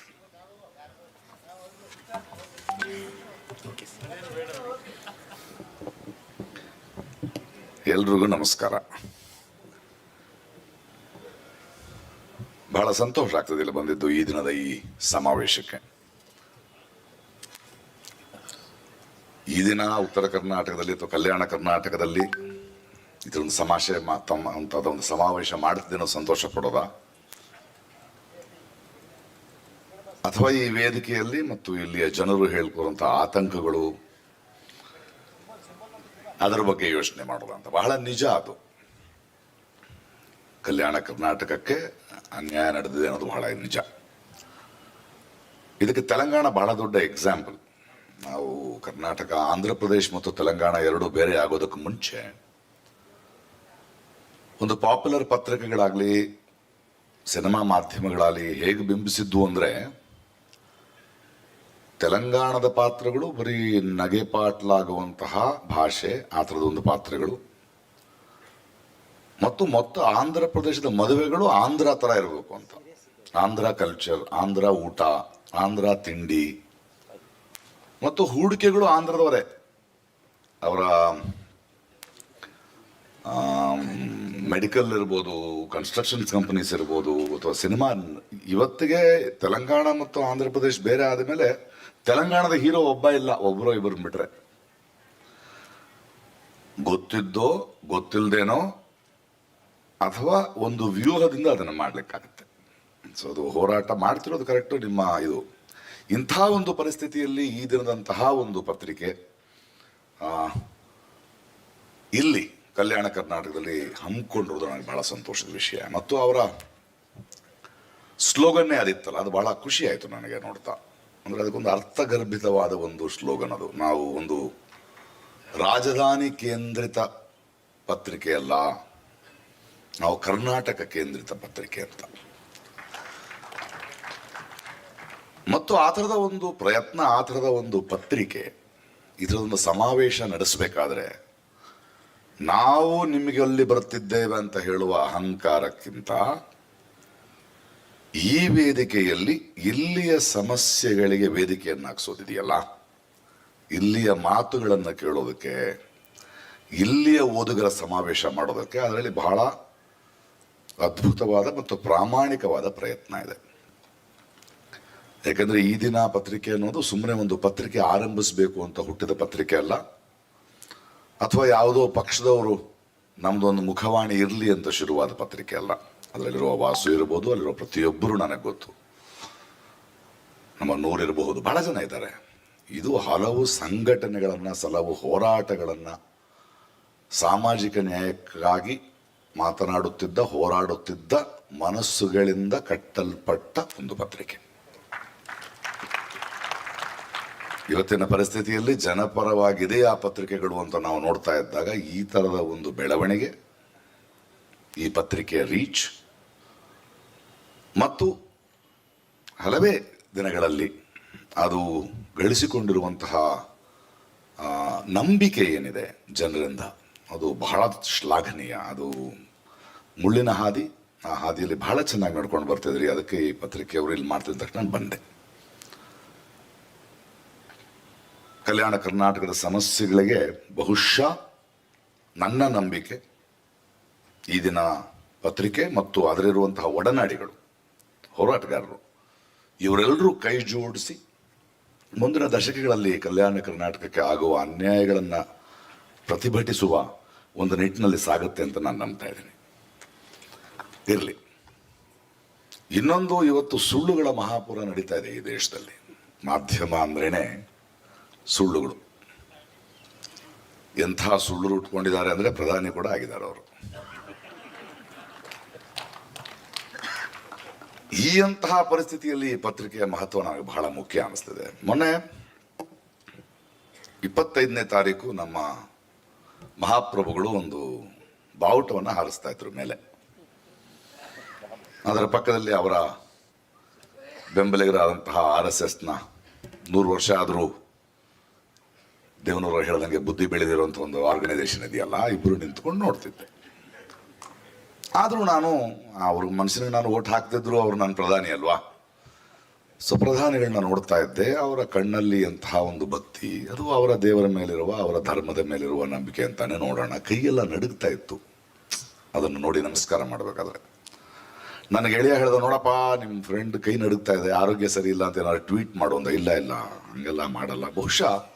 ಎಲ್ರಿಗೂ ನಮಸ್ಕಾರ. ಬಹಳ ಸಂತೋಷ ಆಗ್ತದೆ ಇಲ್ಲಿ ಬಂದಿದ್ದು ಈ ದಿನದ ಈ ಸಮಾವೇಶಕ್ಕೆ. ಈ ದಿನ ಉತ್ತರ ಕರ್ನಾಟಕದಲ್ಲಿ ಅಥವಾ ಕಲ್ಯಾಣ ಕರ್ನಾಟಕದಲ್ಲಿ ಇದೊಂದು ಸಮಾಶೆ ತಮ್ಮ ಅಂತದ ಒಂದು ಸಮಾವೇಶ ಮಾಡ್ತಿದ್ದೇನೋ ಸಂತೋಷ ಪಡೋದ? ಅಥವಾ ಈ ವೇದಿಕೆಯಲ್ಲಿ ಮತ್ತು ಇಲ್ಲಿಯ ಜನರು ಹೇಳ್ಕೊಡುವಂಥ ಆತಂಕಗಳು ಅದರ ಬಗ್ಗೆ ಯೋಚನೆ ಮಾಡೋದಂತ ಅಂತ. ಬಹಳ ನಿಜ ಅದು. ಕಲ್ಯಾಣ ಕರ್ನಾಟಕಕ್ಕೆ ಅನ್ಯಾಯ ನಡೆದಿದೆ ಅನ್ನೋದು ಬಹಳ ನಿಜ. ಇದಕ್ಕೆ ತೆಲಂಗಾಣ ಬಹಳ ದೊಡ್ಡ ಎಕ್ಸಾಂಪಲ್ ನಾವು ಕರ್ನಾಟಕ, ಆಂಧ್ರ ಪ್ರದೇಶ್ ಮತ್ತು ತೆಲಂಗಾಣ ಎರಡು ಬೇರೆ ಆಗೋದಕ್ಕೆ ಮುಂಚೆ ಒಂದು ಪಾಪ್ಯುಲರ್ ಪತ್ರಿಕೆಗಳಾಗ್ಲಿ, ಸಿನಿಮಾ ಮಾಧ್ಯಮಗಳಾಗಲಿ ಹೇಗೆ ಬಿಂಬಿಸಿದ್ದು ಅಂದ್ರೆ ತೆಲಂಗಾಣದ ಪಾತ್ರಗಳು ಬರೀ ನಗೆಪಾಟ್ಲಾಗುವಂತಹ ಭಾಷೆ, ಆ ಥರದೊಂದು ಪಾತ್ರಗಳು. ಮತ್ತು ಮೊತ್ತ ಆಂಧ್ರ ಪ್ರದೇಶದ ಮದುವೆಗಳು ಆಂಧ್ರ ಥರ ಇರಬೇಕು ಅಂತ. ಆಂಧ್ರ ಕಲ್ಚರ್ ಆಂಧ್ರ ಊಟ, ಆಂಧ್ರ ತಿಂಡಿ. ಮತ್ತು ಹೂಡಿಕೆಗಳು ಆಂಧ್ರದವರೇ. ಅವರ ಮೆಡಿಕಲ್ ಇರ್ಬೋದು ಕನ್ಸ್ಟ್ರಕ್ಷನ್ ಕಂಪನೀಸ್ ಇರ್ಬೋದು, ಅಥವಾ ಸಿನಿಮಾ ಇವತ್ತಿಗೆ ತೆಲಂಗಾಣ ಮತ್ತು ಆಂಧ್ರ ಪ್ರದೇಶ ಬೇರೆ ಆದಮೇಲೆ ತೆಲಂಗಾಣದ ಹೀರೋ ಒಬ್ಬ ಇಲ್ಲ ಒಬ್ಬರೋ ಇಬ್ಬರು ಬಿಟ್ರೆ. ಗೊತ್ತಿದ್ದೋ ಗೊತ್ತಿಲ್ಲದೇನೋ ಅಥವಾ ಒಂದು ವ್ಯೂಹದಿಂದ ಅದನ್ನು ಮಾಡ್ಲಿಕ್ಕಾಗತ್ತೆ. ಸೊ ಅದು ಹೋರಾಟ ಮಾಡ್ತಿರೋದು ಕರೆಕ್ಟು ನಿಮ್ಮ ಇದು. ಇಂಥ ಒಂದು ಪರಿಸ್ಥಿತಿಯಲ್ಲಿ ಈ ದಿನದಂತಹ ಒಂದು ಪತ್ರಿಕೆ ಇಲ್ಲಿ ಕಲ್ಯಾಣ ಕರ್ನಾಟಕದಲ್ಲಿ ಹಮ್ಮಿಕೊಂಡಿರೋದು ನನಗೆ ಬಹಳ ಸಂತೋಷದ ವಿಷಯ. ಮತ್ತು ಅವರ ಸ್ಲೋಗನ್ನೇ ಅದಿತ್ತಲ್ಲ, ಅದು ಬಹಳ ಖುಷಿ ಆಯಿತು ನನಗೆ ನೋಡ್ತಾ. ಅಂದರೆ ಅದಕ್ಕೊಂದು ಅರ್ಥಗರ್ಭಿತವಾದ ಒಂದು ಸ್ಲೋಗನ್ ಅದು. ನಾವು ಒಂದು ರಾಜಧಾನಿ ಕೇಂದ್ರಿತ ಪತ್ರಿಕೆ ಅಲ್ಲ, ನಾವು ಕರ್ನಾಟಕ ಕೇಂದ್ರಿತ ಪತ್ರಿಕೆ ಅಂತ. ಮತ್ತು ಆ ಥರದ ಒಂದು ಪ್ರಯತ್ನ, ಆ ಥರದ ಒಂದು ಪತ್ರಿಕೆ ಇದರೊಂದು ಸಮಾವೇಶ ನಡೆಸಬೇಕಾದ್ರೆ ನಾವು ನಿಮಗೆ ಅಲ್ಲಿ ಬರ್ತಿದ್ದೇವೆ ಅಂತ ಹೇಳುವ ಅಹಂಕಾರಕ್ಕಿಂತ ಈ ವೇದಿಕೆಯಲ್ಲಿ ಇಲ್ಲಿಯ ಸಮಸ್ಯೆಗಳಿಗೆ ವೇದಿಕೆಯನ್ನು ಹಾಕ್ಸೋದಿದೆಯಲ್ಲ? ಇಲ್ಲಿಯ ಮಾತುಗಳನ್ನು ಕೇಳೋದಕ್ಕೆ, ಇಲ್ಲಿಯ ಓದುಗರ ಸಮಾವೇಶ ಮಾಡೋದಕ್ಕೆ ಅದರಲ್ಲಿ ಬಹಳ ಅದ್ಭುತವಾದ ಮತ್ತು ಪ್ರಾಮಾಣಿಕವಾದ ಪ್ರಯತ್ನ ಇದೆ. ಯಾಕಂದರೆ ಈ ದಿನ ಪತ್ರಿಕೆ ಅನ್ನೋದು ಸುಮ್ಮನೆ ಒಂದು ಪತ್ರಿಕೆ ಆರಂಭಿಸಬೇಕು ಅಂತ ಹುಟ್ಟಿದ ಪತ್ರಿಕೆ ಅಲ್ಲ. ಅಥವಾ ಯಾವುದೋ ಪಕ್ಷದವರು ನಮ್ದೊಂದು ಮುಖವಾಣಿ ಇರಲಿ ಅಂತ ಶುರುವಾದ ಪತ್ರಿಕೆ ಅಲ್ಲ. ಅದರಲ್ಲಿರುವ ವಾಸು ಇರ್ಬೋದು, ಅಲ್ಲಿರುವ ಪ್ರತಿಯೊಬ್ಬರು ನನಗೆ ಗೊತ್ತು. ನಮ್ಮ ನೂರಿರಬಹುದು ಬಹಳ ಜನ ಇದ್ದಾರೆ. ಇದು ಹಲವು ಸಂಘಟನೆಗಳನ್ನು, ಹಲವು ಹೋರಾಟಗಳನ್ನು ಸಾಮಾಜಿಕ ನ್ಯಾಯಕ್ಕಾಗಿ ಮಾತನಾಡುತ್ತಿದ್ದ, ಹೋರಾಡುತ್ತಿದ್ದ ಮನಸ್ಸುಗಳಿಂದ ಕಟ್ಟಲ್ಪಟ್ಟ ಒಂದು ಪತ್ರಿಕೆ. ಇವತ್ತಿನ ಪರಿಸ್ಥಿತಿಯಲ್ಲಿ ಜನಪರವಾಗಿದೆ ಆ ಪತ್ರಿಕೆಗಳು ಅಂತ ನಾವು ನೋಡ್ತಾ ಇದ್ದಾಗ ಈ ತರದ ಒಂದು ಬೆಳವಣಿಗೆ ಈ ಪತ್ರಿಕೆಯ ರೀಚ್. ಮತ್ತು ಹಲವೇ ದಿನಗಳಲ್ಲಿ ಅದು ಗಳಿಸಿಕೊಂಡಿರುವಂತಹ ನಂಬಿಕೆ ಏನಿದೆ ಜನರಿಂದ? ಅದು ಬಹಳ ಶ್ಲಾಘನೀಯ. ಅದು ಮುಳ್ಳಿನ ಹಾದಿ, ಆ ಹಾದಿಯಲ್ಲಿ ಬಹಳ ಚೆನ್ನಾಗಿ ನಡ್ಕೊಂಡು ಬರ್ತಿದ್ರಿ. ಅದಕ್ಕೆ ಈ ಪತ್ರಿಕೆಯವರು ಇಲ್ಲಿ ಮಾಡ್ತಿದ್ದ ತಕ್ಷಣ ಬಂದೆ. ಕಲ್ಯಾಣ ಕರ್ನಾಟಕದ ಸಮಸ್ಯೆಗಳಿಗೆ ಬಹುಶಃ ನನ್ನ ನಂಬಿಕೆ ಈ ದಿನ ಪತ್ರಿಕೆ ಮತ್ತು ಅದರಿರುವಂತಹ ಒಡನಾಡಿಗಳು, ಹೋರಾಟಗಾರರು, ಇವರೆಲ್ಲರೂ ಕೈ ಜೋಡಿಸಿ ಮುಂದಿನ ದಶಕಗಳಲ್ಲಿ ಕಲ್ಯಾಣ ಕರ್ನಾಟಕಕ್ಕೆ ಆಗುವ ಅನ್ಯಾಯಗಳನ್ನು ಪ್ರತಿಭಟಿಸುವ ಒಂದು ನಿಟ್ಟಿನಲ್ಲಿ ಸಾಗುತ್ತೆ ಅಂತ ನಾನು ನಂಬ್ತಾ ಇದ್ದೀನಿ. ಇರಲಿ. ಇನ್ನೊಂದು ಇವತ್ತು ಸುಳ್ಳುಗಳ ಮಹಾಪುರ ನಡೀತಾ ಇದೆ ಈ ದೇಶದಲ್ಲಿ. ಮಾಧ್ಯಮ ಅಂದ್ರೇ ಸುಳ್ಳುಗಳು. ಎಂಥ ಸುಳ್ಳು ಉಟ್ಕೊಂಡಿದ್ದಾರೆ ಅಂದರೆ ಪ್ರಧಾನಿ ಕೂಡ ಆಗಿದ್ದಾರೆ ಅವರು. ಈ ಅಂತಹ ಪರಿಸ್ಥಿತಿಯಲ್ಲಿ ಪತ್ರಿಕೆಯ ಮಹತ್ವ ನನಗೆ ಬಹಳ ಮುಖ್ಯ ಅನಿಸ್ತದೆ ಮೊನ್ನೆ ಇಪ್ಪತ್ತೈದನೇ ತಾರೀಕು ನಮ್ಮ ಮಹಾಪ್ರಭುಗಳು ಒಂದು ಬಾವುಟವನ್ನು ಹಾರಿಸ್ತಾ ಇದ್ರು ಮೇಲೆ. ಅದರ ಪಕ್ಕದಲ್ಲಿ ಅವರ ಬೆಂಬಲಿಗರಾದಂತಹ ಆರ್ ಎಸ್ ಎಸ್ನ ನೂರು ವರ್ಷ ಆದರೂ ದೇವನವರು ಹೇಳ್ದಂಗೆ ಬುದ್ಧಿ ಬೆಳೆದಿರುವಂಥ ಒಂದು ಆರ್ಗನೈಸೇಷನ್ ಇದೆಯಲ್ಲ ಇಬ್ಬರು ನಿಂತ್ಕೊಂಡು ನೋಡ್ತಿದ್ದೆ. ಆದರೂ ನಾನು ಅವ್ರ ಮನುಷ್ಯನಿಗೆ ನಾನು ಓಟ್ ಹಾಕ್ತಿದ್ರು ಅವರು ನನ್ನ ಪ್ರಧಾನಿ ಅಲ್ವಾ? ಸೊ ಪ್ರಧಾನಿಗಳನ್ನ ನೋಡ್ತಾ ಇದ್ದೆ. ಅವರ ಕಣ್ಣಲ್ಲಿ ಅಂತಹ ಒಂದು ಭಕ್ತಿ, ಅದು ಅವರ ದೇವರ ಮೇಲಿರುವ, ಅವರ ಧರ್ಮದ ಮೇಲಿರುವ ನಂಬಿಕೆ ಅಂತಾನೆ ನೋಡೋಣ. ಕೈಯೆಲ್ಲ ನಡುಗ್ತಾ ಇತ್ತು. ಅದನ್ನು ನೋಡಿ ನಮಸ್ಕಾರ ಮಾಡಬೇಕಾದ್ರೆ. ನನಗೆ ಗೆಳೆಯ ಹೇಳ್ದ, ನೋಡಪ್ಪ ನಿಮ್ಮ ಫ್ರೆಂಡ್ ಕೈ ನಡುಗ್ತಾ ಇದೆ, ಆರೋಗ್ಯ ಸರಿ ಇಲ್ಲ ಅಂತ ಏನಾದ್ರು ಟ್ವೀಟ್ ಮಾಡು ಅಂತ ಇಲ್ಲ ಇಲ್ಲ, ಹಂಗೆಲ್ಲ ಮಾಡಲ್ಲ. ಬಹುಶಃ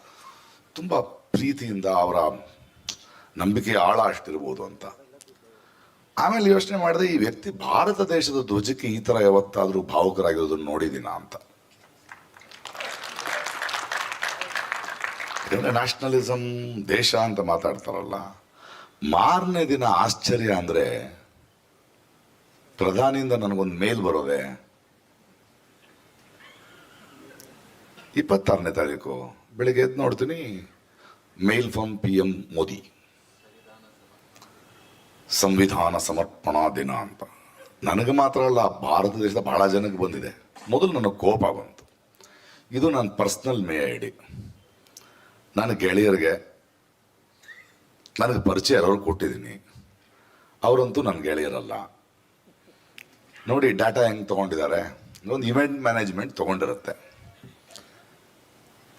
ತುಂಬ ಪ್ರೀತಿಯಿಂದ ಅವರ ನಂಬಿಕೆ ಆಳ ಅಷ್ಟಿರ್ಬೋದು ಅಂತ. ಆಮೇಲೆ ಯೋಚನೆ ಮಾಡಿದೆ, ಈ ವ್ಯಕ್ತಿ ಭಾರತ ದೇಶದ ಧ್ವಜಕ್ಕೆ ಈ ತರ ಯಾವತ್ತಾದ್ರೂ ಭಾವುಕರಾಗಿರೋದನ್ನು ನೋಡಿದಿನ ಅಂತ. ನ್ಯಾಷನಲಿಸಮ್ ದೇಶ ಅಂತ ಮಾತಾಡ್ತಾರಲ್ಲ, ಮಾರನೇ ದಿನ ಆಶ್ಚರ್ಯ ಅಂದ್ರೆ ಪ್ರಧಾನಿಯಿಂದ ನನಗೊಂದು ಮೇಲ್ ಬರೋದೆ ಇಪ್ಪತ್ತಾರನೇ ತಾರೀಕು. ಬೆಳಿಗ್ಗೆ ಎದ್ದು ನೋಡ್ತೀನಿ, mail from P M Modi. ಸಂವಿಧಾನ ಸಮರ್ಪಣಾ ದಿನ ಅಂತ. ನನಗೆ ಮಾತ್ರ ಅಲ್ಲ, ಭಾರತ ದೇಶದ ಬಹಳ ಜನಕ್ಕೆ ಬಂದಿದೆ. ಮೊದಲು ನನಗೆ ಕೋಪ ಬಂತು. ಇದು ನನ್ನ ಪರ್ಸ್ನಲ್ ಮೇ ಐ ಡಿ ನನ್ನ ಗೆಳೆಯರಿಗೆ ನನಗೆ ಪರಿಚಯ ಇರೋರು ಕೊಟ್ಟಿದ್ದೀನಿ. ಅವರಂತೂ ನನ್ನ ಗೆಳೆಯರಲ್ಲ. ನೋಡಿ, ಡಾಟಾ ಹೆಂಗೆ ತೊಗೊಂಡಿದ್ದಾರೆ? ಒಂದು ಇವೆಂಟ್ ಮ್ಯಾನೇಜ್ಮೆಂಟ್ ತೊಗೊಂಡಿರುತ್ತೆ.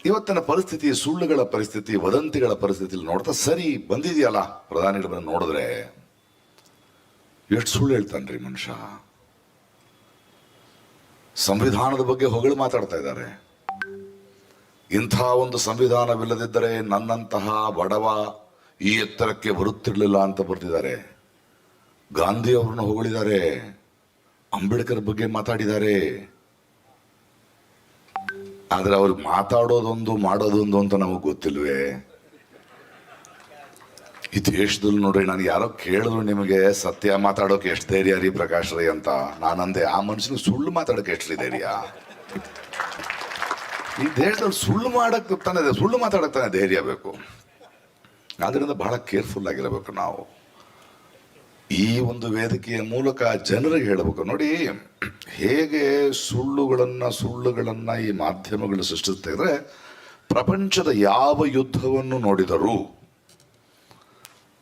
ಇವತ್ತಿನ ಪರಿಸ್ಥಿತಿ, ಸುಳ್ಳುಗಳ ಪರಿಸ್ಥಿತಿ, ವದಂತಿಗಳ ಪರಿಸ್ಥಿತಿಲಿ ನೋಡ್ತಾ ಸರಿ ಬಂದಿದೆಯಲ್ಲ ಪ್ರಧಾನಿಗಳನ್ನ ನೋಡಿದ್ರೆ. ಎಷ್ಟು ಸುಳ್ಳು ಹೇಳ್ತಾನ್ರಿ ಮನುಷ್ಯ? ಸಂವಿಧಾನದ ಬಗ್ಗೆ ಹೊಗಳು ಮಾತಾಡ್ತಾ ಇದ್ದಾರೆ. ಇಂಥ ಒಂದು ಸಂವಿಧಾನವಿಲ್ಲದಿದ್ದರೆ ನನ್ನಂತಹ ಬಡವ ಈ ಎತ್ತರಕ್ಕೆ ಬರುತ್ತಿರಲಿಲ್ಲ ಅಂತ ಬರ್ತಿದ್ದಾರೆ ಗಾಂಧಿ ಅವರನ್ನು ಹೊಗಳಿದ್ದಾರೆ. ಅಂಬೇಡ್ಕರ್ ಬಗ್ಗೆ ಮಾತಾಡಿದ್ದಾರೆ. ಆದರೆ ಅವ್ರಿಗೆ ಮಾತಾಡೋದೊಂದು ಮಾಡೋದೊಂದು ಅಂತ ನಮಗೆ ಗೊತ್ತಿಲ್ವೇ? ಈ ದೇಶದಲ್ಲಿ ನೋಡ್ರಿ, ನಾನು ಯಾರೋ ಕೇಳಿದ್ರು ನಿಮಗೆ ಸತ್ಯ ಮಾತಾಡೋಕೆ ಎಷ್ಟು ಧೈರ್ಯ ರೀ ಪ್ರಕಾಶ್ ರೈ ಅಂತ. ನಾನಂದೆ, ಆ ಮನುಷ್ಯನ ಸುಳ್ಳು ಮಾತಾಡೋಕೆ ಎಷ್ಟು ಧೈರ್ಯ? ಈ ದೇಶದಲ್ಲಿ ಸುಳ್ಳು ಮಾಡಕ್ ತಾನೇ ಸುಳ್ಳು ಮಾತಾಡಕ್ಕೆ ತಾನೇ ಧೈರ್ಯ ಬೇಕು. ಆದ್ರಿಂದ ಬಹಳ ಕೇರ್ಫುಲ್ ಆಗಿರಬೇಕು ನಾವು. ಈ ಒಂದು ವೇದಿಕೆಯ ಮೂಲಕ ಜನರಿಗೆ ಹೇಳಬೇಕು, ನೋಡಿ, ಹೇಗೆ ಸುಳ್ಳುಗಳನ್ನು ಸುಳ್ಳುಗಳನ್ನು ಈ ಮಾಧ್ಯಮಗಳು ಸೃಷ್ಟಿಸ್ತಾ ಇದ್ರೆ ಪ್ರಪಂಚದ ಯಾವ ಯುದ್ಧವನ್ನು ನೋಡಿದರೂ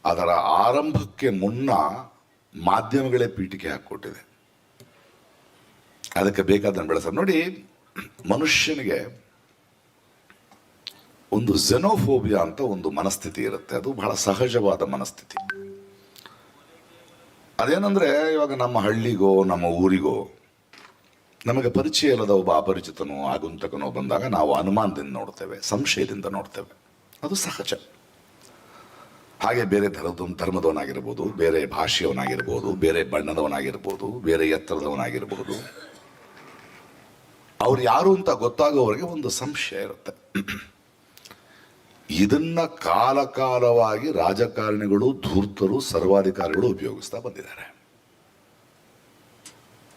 ಅದರ ಆರಂಭಕ್ಕೆ ಮುನ್ನ ಮಾಧ್ಯಮಗಳೇ ಪೀಠಿಕೆ ಹಾಕಿಕೊಟ್ಟಿದೆ. ಅದಕ್ಕೆ ಬೇಕಾದನ್ನು ಬೆಳೆಸ ನೋಡಿ, ಮನುಷ್ಯನಿಗೆ ಒಂದು ಜೆನೋಫೋಬಿಯಾ ಅಂತ ಒಂದು ಮನಸ್ಥಿತಿ ಇರುತ್ತೆ. ಅದು ಬಹಳ ಸಹಜವಾದ ಮನಸ್ಥಿತಿ. ಅದೇನಂದ್ರೆ, ಇವಾಗ ನಮ್ಮ ಹಳ್ಳಿಗೋ, ನಮ್ಮ ಊರಿಗೋ, ನಮಗೆ ಪರಿಚಯ ಇಲ್ಲದ ಒಬ್ಬ ಅಪರಿಚಿತನೋ, ಆಗುಂತಕನೋ ಬಂದಾಗ ನಾವು ಅನುಮಾನದಿಂದ ನೋಡ್ತೇವೆ, ಸಂಶಯದಿಂದ ನೋಡ್ತೇವೆ. ಅದು ಸಹಜ. ಹಾಗೆ ಬೇರೆ ಧರ್ಮದ ಧರ್ಮದವನಾಗಿರ್ಬೋದು, ಬೇರೆ ಭಾಷೆಯವನಾಗಿರ್ಬೋದು, ಬೇರೆ ಬಣ್ಣದವನಾಗಿರ್ಬೋದು, ಬೇರೆ ಎತ್ತರದವನಾಗಿರ್ಬೋದು. ಅವ್ರು ಯಾರು ಅಂತ ಗೊತ್ತಾಗೋವರೆಗೆ ಒಂದು ಸಂಶಯ ಇರುತ್ತೆ. ಇದನ್ನ ಕಾಲಕಾಲವಾಗಿ ರಾಜಕಾರಣಿಗಳು, ಧೂರ್ತರು, ಸರ್ವಾಧಿಕಾರಿಗಳು ಉಪಯೋಗಿಸ್ತಾ ಬಂದಿದ್ದಾರೆ.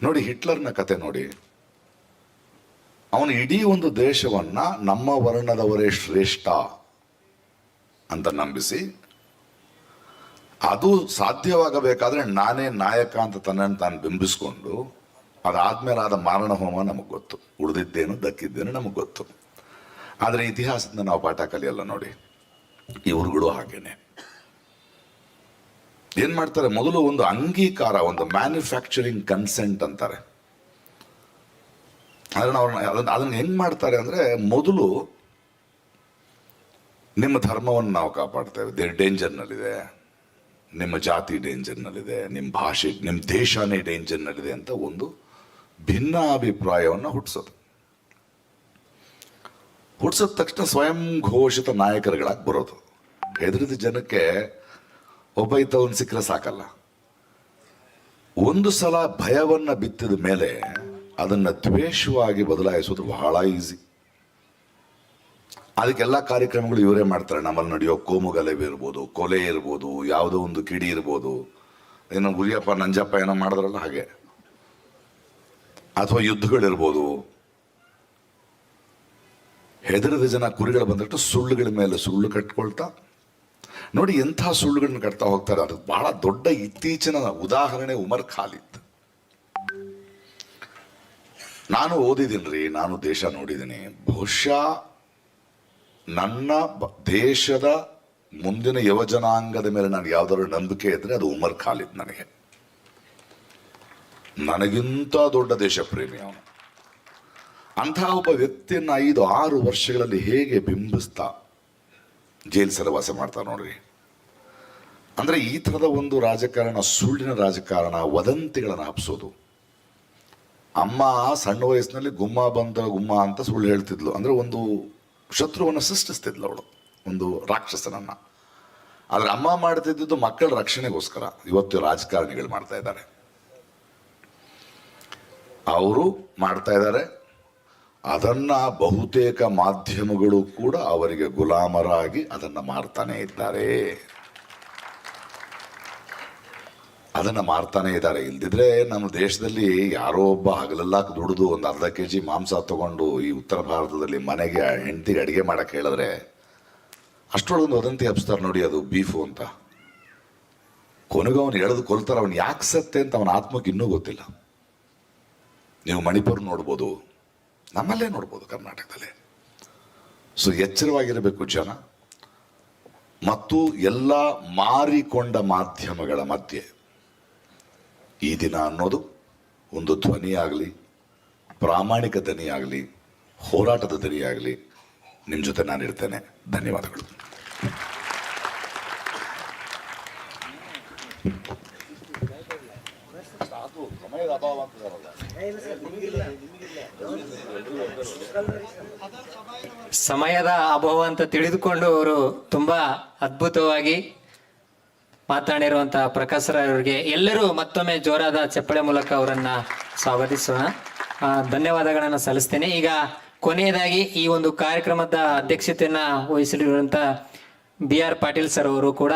ನೋಡಿ ಹಿಟ್ಲರ್ನ ಕತೆ ನೋಡಿ. ಅವನು ಇಡೀ ಒಂದು ದೇಶವನ್ನ ನಮ್ಮ ವರ್ಣದವರೇ ಶ್ರೇಷ್ಠ ಅಂತ ನಂಬಿಸಿ ಅದು ಸಾಧ್ಯವಾಗಬೇಕಾದ್ರೆ ನಾನೇ ನಾಯಕ ಅಂತ ತನ್ನನ್ನು ತಾನು ಬಿಂಬಿಸ್ಕೊಂಡು ಅದಾದ್ಮೇಲೆ ಆದ ಮಾರಣ ಹೋಮ ನಮಗೆ ಗೊತ್ತು. ಉಳಿದಿದ್ದೇನು, ದಕ್ಕಿದ್ದೇನು ನಮಗೆ ಗೊತ್ತು. ಆದರೆ ಇತಿಹಾಸದಿಂದ ನಾವು ಪಾಠ ಕಲಿಯಲ್ಲ ನೋಡಿ. ಇವ್ರುಗಳು ಹಾಗೇನೆ. ಏನ್ ಮಾಡ್ತಾರೆ? ಮೊದಲು ಒಂದು ಅಂಗೀಕಾರ, ಒಂದು ಮ್ಯಾನುಫ್ಯಾಕ್ಚರಿಂಗ್ ಕನ್ಸೆಂಟ್ ಅಂತಾರೆ. ಅದನ್ನ ಅವ್ರನ್ನ, ಅದನ್ನ ಅದನ್ನ ಹೆಂಗ್ ಮಾಡ್ತಾರೆ ಅಂದ್ರೆ ಮೊದಲು ನಿಮ್ಮ ಧರ್ಮವನ್ನು ನಾವು ಕಾಪಾಡ್ತೇವೆ. ದೇ ಡೇಂಜರ್ನಲ್ಲಿದೆ ನಿಮ್ಮ ಜಾತಿ ಡೇಂಜರ್ನಲ್ಲಿದೆ ನಿಮ್ಮ ಭಾಷೆ ನಿಮ್ಮ ದೇಶನೇ ಡೇಂಜರ್ನಲ್ಲಿದೆ ಅಂತ ಒಂದು ಭಿನ್ನ ಅಭಿಪ್ರಾಯವನ್ನು ಹುಟ್ಟಿಸೋದು ಹುಟ್ಟಿಸಿದ ತಕ್ಷಣ ಸ್ವಯಂ ಘೋಷಿತ ನಾಯಕರುಗಳಾಗಿ ಬರೋದು. ಹೆದರಿದ ಜನಕ್ಕೆ ಒಬ್ಬ ಇದ್ದವನು ಸಿಕ್ಕರೆ ಸಾಕಲ್ಲ. ಒಂದು ಸಲ ಭಯವನ್ನ ಬಿತ್ತಿದ ಮೇಲೆ ಅದನ್ನ ದ್ವೇಷವಾಗಿ ಬದಲಾಯಿಸೋದು ಬಹಳ ಈಸಿ ಅದಕ್ಕೆಲ್ಲ ಕಾರ್ಯಕ್ರಮಗಳು ಇವರೇ ಮಾಡ್ತಾರೆ. ನಮ್ಮಲ್ಲಿ ನಡೆಯೋ ಕೋಮುಗಲಭೆ ಇರ್ಬೋದು, ಕೊಲೆ ಇರ್ಬೋದು, ಯಾವುದೋ ಒಂದು ಕಿಡಿ ಇರ್ಬೋದು. ಏನೋ ಗುರಿಯಪ್ಪ, ನಂಜಪ್ಪ ಏನೋ ಮಾಡಿದ್ರಲ್ಲ ಹಾಗೆ. ಅಥವಾ ಯುದ್ಧಗಳಿರ್ಬೋದು. ಹೆದರದ ಜನ ಕುರಿಗಳು ಬಂದಟ್ಟು ಸುಳ್ಳುಗಳ ಮೇಲೆ ಸುಳ್ಳು ಕಟ್ಕೊಳ್ತಾ. ನೋಡಿ ಎಂಥ ಸುಳ್ಳುಗಳನ್ನ ಕಟ್ತಾ ಹೋಗ್ತಾರೆ. ಅದು ಬಹಳ ದೊಡ್ಡ ಇತ್ತೀಚಿನ ಉದಾಹರಣೆ ಉಮರ್ ಖಾಲಿದ್. ನಾನು ಓದಿದ್ದೀನಿ ರೀ, ನಾನು ದೇಶ ನೋಡಿದ್ದೀನಿ. ಬಹುಶಃ ನನ್ನ ದೇಶದ ಮುಂದಿನ ಯುವಜನಾಂಗದ ಮೇಲೆ ನಾನು ಯಾವ್ದಾದ್ರು ನಂಬಿಕೆ ಇದ್ರೆ ಅದು ಉಮರ್ ಖಾಲಿದ್ ನನಗೆ. ನನಗಿಂತ ದೊಡ್ಡ ದೇಶ ಪ್ರೇಮಿ ಅವನು. ಅಂತಹ ಒಬ್ಬ ವ್ಯಕ್ತಿಯನ್ನ ಐದು, ಆರು ವರ್ಷಗಳಲ್ಲಿ ಹೇಗೆ ಬಿಂಬಿಸ್ತಾ ಜೈಲ್ ಸರವಾಸ ಮಾಡ್ತಾ ನೋಡ್ರಿ. ಅಂದ್ರೆ ಈ ಥರದ ಒಂದು ರಾಜಕಾರಣ ಸುಳ್ಳಿನ ರಾಜಕಾರಣ, ವದಂತಿಗಳನ್ನು ಹಬ್ಸೋದು. ಅಮ್ಮ ಸಣ್ಣ ವಯಸ್ಸಿನಲ್ಲಿ ಗುಮ್ಮ ಬಂದ ಗುಮ್ಮ ಅಂತ ಸುಳ್ಳು ಹೇಳ್ತಿದ್ಲು. ಅಂದ್ರೆ ಒಂದು ಶತ್ರುವನ್ನು ಸೃಷ್ಟಿಸ್ತಿದ್ಲು ಅವಳು, ಒಂದು ರಾಕ್ಷಸನನ್ನ. ಆದರೆ ಅಮ್ಮ ಮಾಡ್ತಿದ್ದು ಮಕ್ಕಳ ರಕ್ಷಣೆಗೋಸ್ಕರ. ಇವತ್ತು ರಾಜಕಾರಣಿಗಳು ಮಾಡ್ತಾ ಇದ್ದಾರೆ. ಅವರು ಮಾಡ್ತಾ ಇದ್ದಾರೆ. ಅದನ್ನ ಬಹುತೇಕ ಮಾಧ್ಯಮಗಳು ಕೂಡ ಅವರಿಗೆ ಗುಲಾಮರಾಗಿ ಅದನ್ನ ಮಾಡ್ತಾನೆ ಇದ್ದಾರೆ. ಅದನ್ನ ಮಾರ್ತಾನೆ ಇದ್ದಾರೆ. ಇಲ್ದಿದ್ರೆ ನಮ್ಮ ದೇಶದಲ್ಲಿ ಯಾರೋ ಒಬ್ಬ ಹಗಲೆಲ್ಲ ದುಡಿದು ಒಂದು ಅರ್ಧ ಕೆ ಜಿ ಮಾಂಸ ತಗೊಂಡು ಈ ಉತ್ತರ ಭಾರತದಲ್ಲಿ ಮನೆಗೆ ಹೆಂಡತಿಗೆ ಅಡುಗೆ ಮಾಡಕ್ಕೆ ಹೇಳಿದ್ರೆ ಅಷ್ಟೊಳಗೊಂದು ವದಂತಿ ಹಬ್ಸ್ತಾರೆ ನೋಡಿ ಅದು ಬೀಫು ಅಂತ. ಕೊನೆಗೂ ಅವನು ಎಳೆದು ಕೊಲ್ತಾರೆ, ಅವನು ಯಾಕೆ ಸತ್ತೆ ಅಂತ ಅವನ ಆತ್ಮಕ್ಕೆ ಇನ್ನೂ ಗೊತ್ತಿಲ್ಲ. ನೀವು ಮಣಿಪುರ್ ನೋಡ್ಬೋದು, ನಮ್ಮಲ್ಲೇ ನೋಡ್ಬೋದು ಕರ್ನಾಟಕದಲ್ಲಿ. ಸೊ ಎಚ್ಚರವಾಗಿರಬೇಕು ಜನ. ಮತ್ತು ಎಲ್ಲ ಮಾರಿಕೊಂಡ ಮಾಧ್ಯಮಗಳ ಮಧ್ಯೆ ಈ ದಿನ ಅನ್ನೋದು ಒಂದು ಧ್ವನಿಯಾಗಲಿ, ಪ್ರಾಮಾಣಿಕ ಧ್ವನಿಯಾಗಲಿ, ಹೋರಾಟದ ಧ್ವನಿಯಾಗಲಿ ನಿಮ್ಮ ಜೊತೆ ನಾನಿರ್ತೇನೆ ಧನ್ಯವಾದಗಳು. ಸಮಯದ ಅಭಾವ ಅಂತ ತಿಳಿದುಕೊಂಡು ಅವರು ತುಂಬಾ ಅದ್ಭುತವಾಗಿ ಮಾತನಾಡಿರುವಂತಹ ಪ್ರಕಾಶ್ ರಾಯ್ ಅವರಿಗೆ ಎಲ್ಲರೂ ಮತ್ತೊಮ್ಮೆ ಜೋರಾದ ಚಪ್ಪಳೆ ಮೂಲಕ ಅವರನ್ನ ಸ್ವಾಗತಿಸೋಣ. ಧನ್ಯವಾದಗಳನ್ನು ಸಲ್ಲಿಸ್ತೇನೆ. ಈಗ ಕೊನೆಯದಾಗಿ ಈ ಒಂದು ಕಾರ್ಯಕ್ರಮದ ಅಧ್ಯಕ್ಷತೆಯನ್ನ ವಹಿಸಲಿರುವಂತ ಬಿ ಆರ್ ಪಾಟೀಲ್ ಸರ್ ಅವರು ಕೂಡ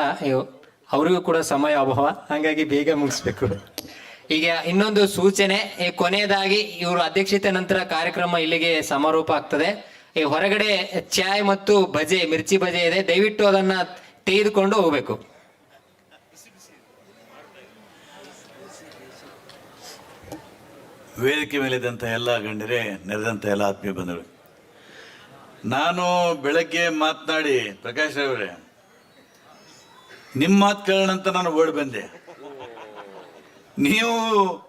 ಅವರಿಗೂ ಕೂಡ ಸಮಯ ಅಭಾವ. ಹಾಗಾಗಿ ಬೇಗ ಮುಗಿಸ್ಬೇಕು. ಈಗ ಇನ್ನೊಂದು ಸೂಚನೆ ಈ ಕೊನೆಯದಾಗಿ ಇವರು ಅಧ್ಯಕ್ಷತೆ ನಂತರ ಕಾರ್ಯಕ್ರಮ ಇಲ್ಲಿಗೆ ಸಮಾರೋಪ ಆಗ್ತದೆ. ಈ ಹೊರಗಡೆ ಚಾಯ್ ಮತ್ತು ಬಜೆ ಮಿರ್ಚಿ ಬಜೆ ಇದೆ. ದಯವಿಟ್ಟು ಅದನ್ನ ತೆಗೆದುಕೊಂಡು ಹೋಗ್ಬೇಕು. ವೇದಿಕೆ ಮೇಲಿದ್ದಂಥ ಎಲ್ಲ ಗಣ್ಯರೇ ನೆರೆದಂಥ ಎಲ್ಲ ಆತ್ಮೀಯ ಬಂಧುಗಳು. ನಾನು ಬೆಳಗ್ಗೆ ಮಾತನಾಡಿ ಪ್ರಕಾಶ್ ಅವರೇ ನಿಮ್ಮ ಮಾತು ಕೇಳೋಣ ಅಂತ ನಾನು ಓಡಿ ಬಂದೆ. ನೀವು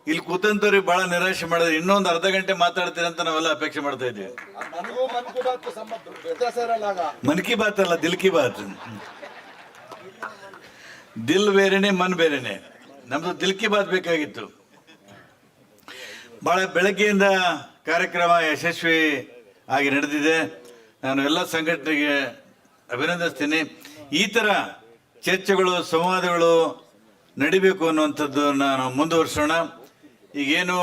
ಇಲ್ಲಿ ಕೂತಂತವ್ರಿಗೆ ಬಹಳ ನಿರಾಶೆ ಮಾಡಿದ್ರೆ ಇನ್ನೊಂದು ಅರ್ಧ ಗಂಟೆ ಮಾತಾಡ್ತೀರಿ ಅಂತ ನಾವೆಲ್ಲ ಅಪೇಕ್ಷೆ ಮಾಡ್ತಾ ಇದ್ದೀವಿ. ಮನ್ ಕಿ ಬಾತ್ ಅಲ್ಲ ದಿಲ್ ಕಿ ಬಾತ್. ದಿಲ್ ಬೇರೆನೆ ಮನ್ ಬೇರೆನೆ. ನಮ್ದು ದಿಲ್ ಕಿ ಬಾತ್ ಬೇಕಾಗಿತ್ತು. ಬಹಳ ಬೆಳಗ್ಗೆಯಿಂದ ಕಾರ್ಯಕ್ರಮ ಯಶಸ್ವಿ ಆಗಿ ನಡೆದಿದೆ. ನಾನು ಎಲ್ಲ ಸಂಘಟನೆಗೆ ಅಭಿನಂದಿಸ್ತೀನಿ. ಈ ಥರ ಚರ್ಚೆಗಳು, ಸಂವಾದಗಳು ನಡಿಬೇಕು ಅನ್ನುವಂಥದ್ದು ನಾನು ಮುಂದುವರಿಸೋಣ. ಈಗೇನು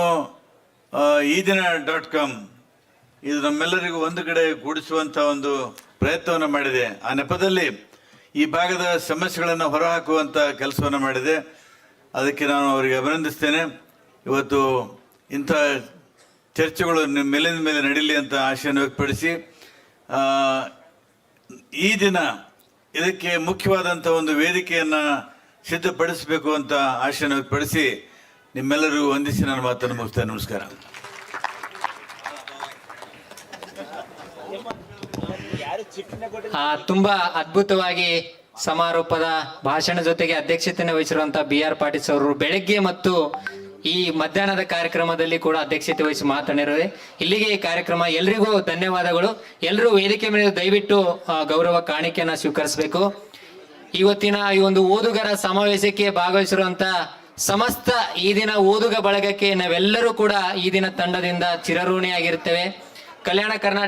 ಈ ದಿನ ಡಾಟ್ ಕಾಮ್, ಇದು ನಮ್ಮೆಲ್ಲರಿಗೂ ಒಂದು ಕಡೆ ಕೂಡಿಸುವಂಥ ಒಂದು ಪ್ರಯತ್ನವನ್ನು ಮಾಡಿದೆ. ಆ ನೆಪದಲ್ಲಿ ಈ ಭಾಗದ ಸಮಸ್ಯೆಗಳನ್ನು ಹೊರಹಾಕುವಂಥ ಕೆಲಸವನ್ನು ಮಾಡಿದೆ. ಅದಕ್ಕೆ ನಾನು ಅವರಿಗೆ ಅಭಿನಂದಿಸ್ತೇನೆ. ಇವತ್ತು ಇಂಥ ಚರ್ಚೆಗಳು ನಿಮ್ಮ ಮೇಲಿನ ಮೇಲೆ ನಡೀಲಿ ಅಂತ ಆಶೆಯನ್ನು ವ್ಯಕ್ತಪಡಿಸಿ ಈ ದಿನ ಇದಕ್ಕೆ ಮುಖ್ಯವಾದಂಥ ಒಂದು ವೇದಿಕೆಯನ್ನು ಸಿದ್ಧಪಡಿಸಬೇಕು ಅಂತ ಆಶೆಯನ್ನು ವ್ಯಕ್ತಪಡಿಸಿ ನಿಮ್ಮೆಲ್ಲರಿಗೂ ವಂದಿಸಿ ನನ್ನ ಮಾತನ್ನು ಮುಗಿಸ್ತೇನೆ ನಮಸ್ಕಾರ. ತುಂಬಾ ಅದ್ಭುತವಾಗಿ ಸಮಾರೋಪದ ಭಾಷಣ ಜೊತೆಗೆ ಅಧ್ಯಕ್ಷತೆಯನ್ನು ವಹಿಸಿರುವಂತಹ ಬಿ ಆರ್ ಪಾಟೀಲ್ ಅವರು ಬೆಳಗ್ಗೆ ಮತ್ತು ಈ ಮಧ್ಯಾಹ್ನದ ಕಾರ್ಯಕ್ರಮದಲ್ಲಿ ಕೂಡ ಅಧ್ಯಕ್ಷತೆ ವಹಿಸಿ ಮಾತನಾಡಿರುವೆ. ಇಲ್ಲಿಗೆ ಈ ಕಾರ್ಯಕ್ರಮ ಎಲ್ರಿಗೂ ಧನ್ಯವಾದಗಳು. ಎಲ್ಲರೂ ವೇದಿಕೆ ಮೇಲೆ ದಯವಿಟ್ಟು ಗೌರವ ಕಾಣಿಕೆಯನ್ನ ಸ್ವೀಕರಿಸಬೇಕು. ಇವತ್ತಿನ ಈ ಒಂದು ಓದುಗರ ಸಮಾವೇಶಕ್ಕೆ ಭಾಗವಹಿಸಿರುವಂತ ಸಮಸ್ತ ಈ ದಿನ ಓದುಗ ಬಳಗಕ್ಕೆ ನಾವೆಲ್ಲರೂ ಕೂಡ ಈ ದಿನ ತಂಡದಿಂದ ಚಿರಋಣಿಯಾಗಿರ್ತೇವೆ ಕಲ್ಯಾಣ ಕರ್ನಾಟಕ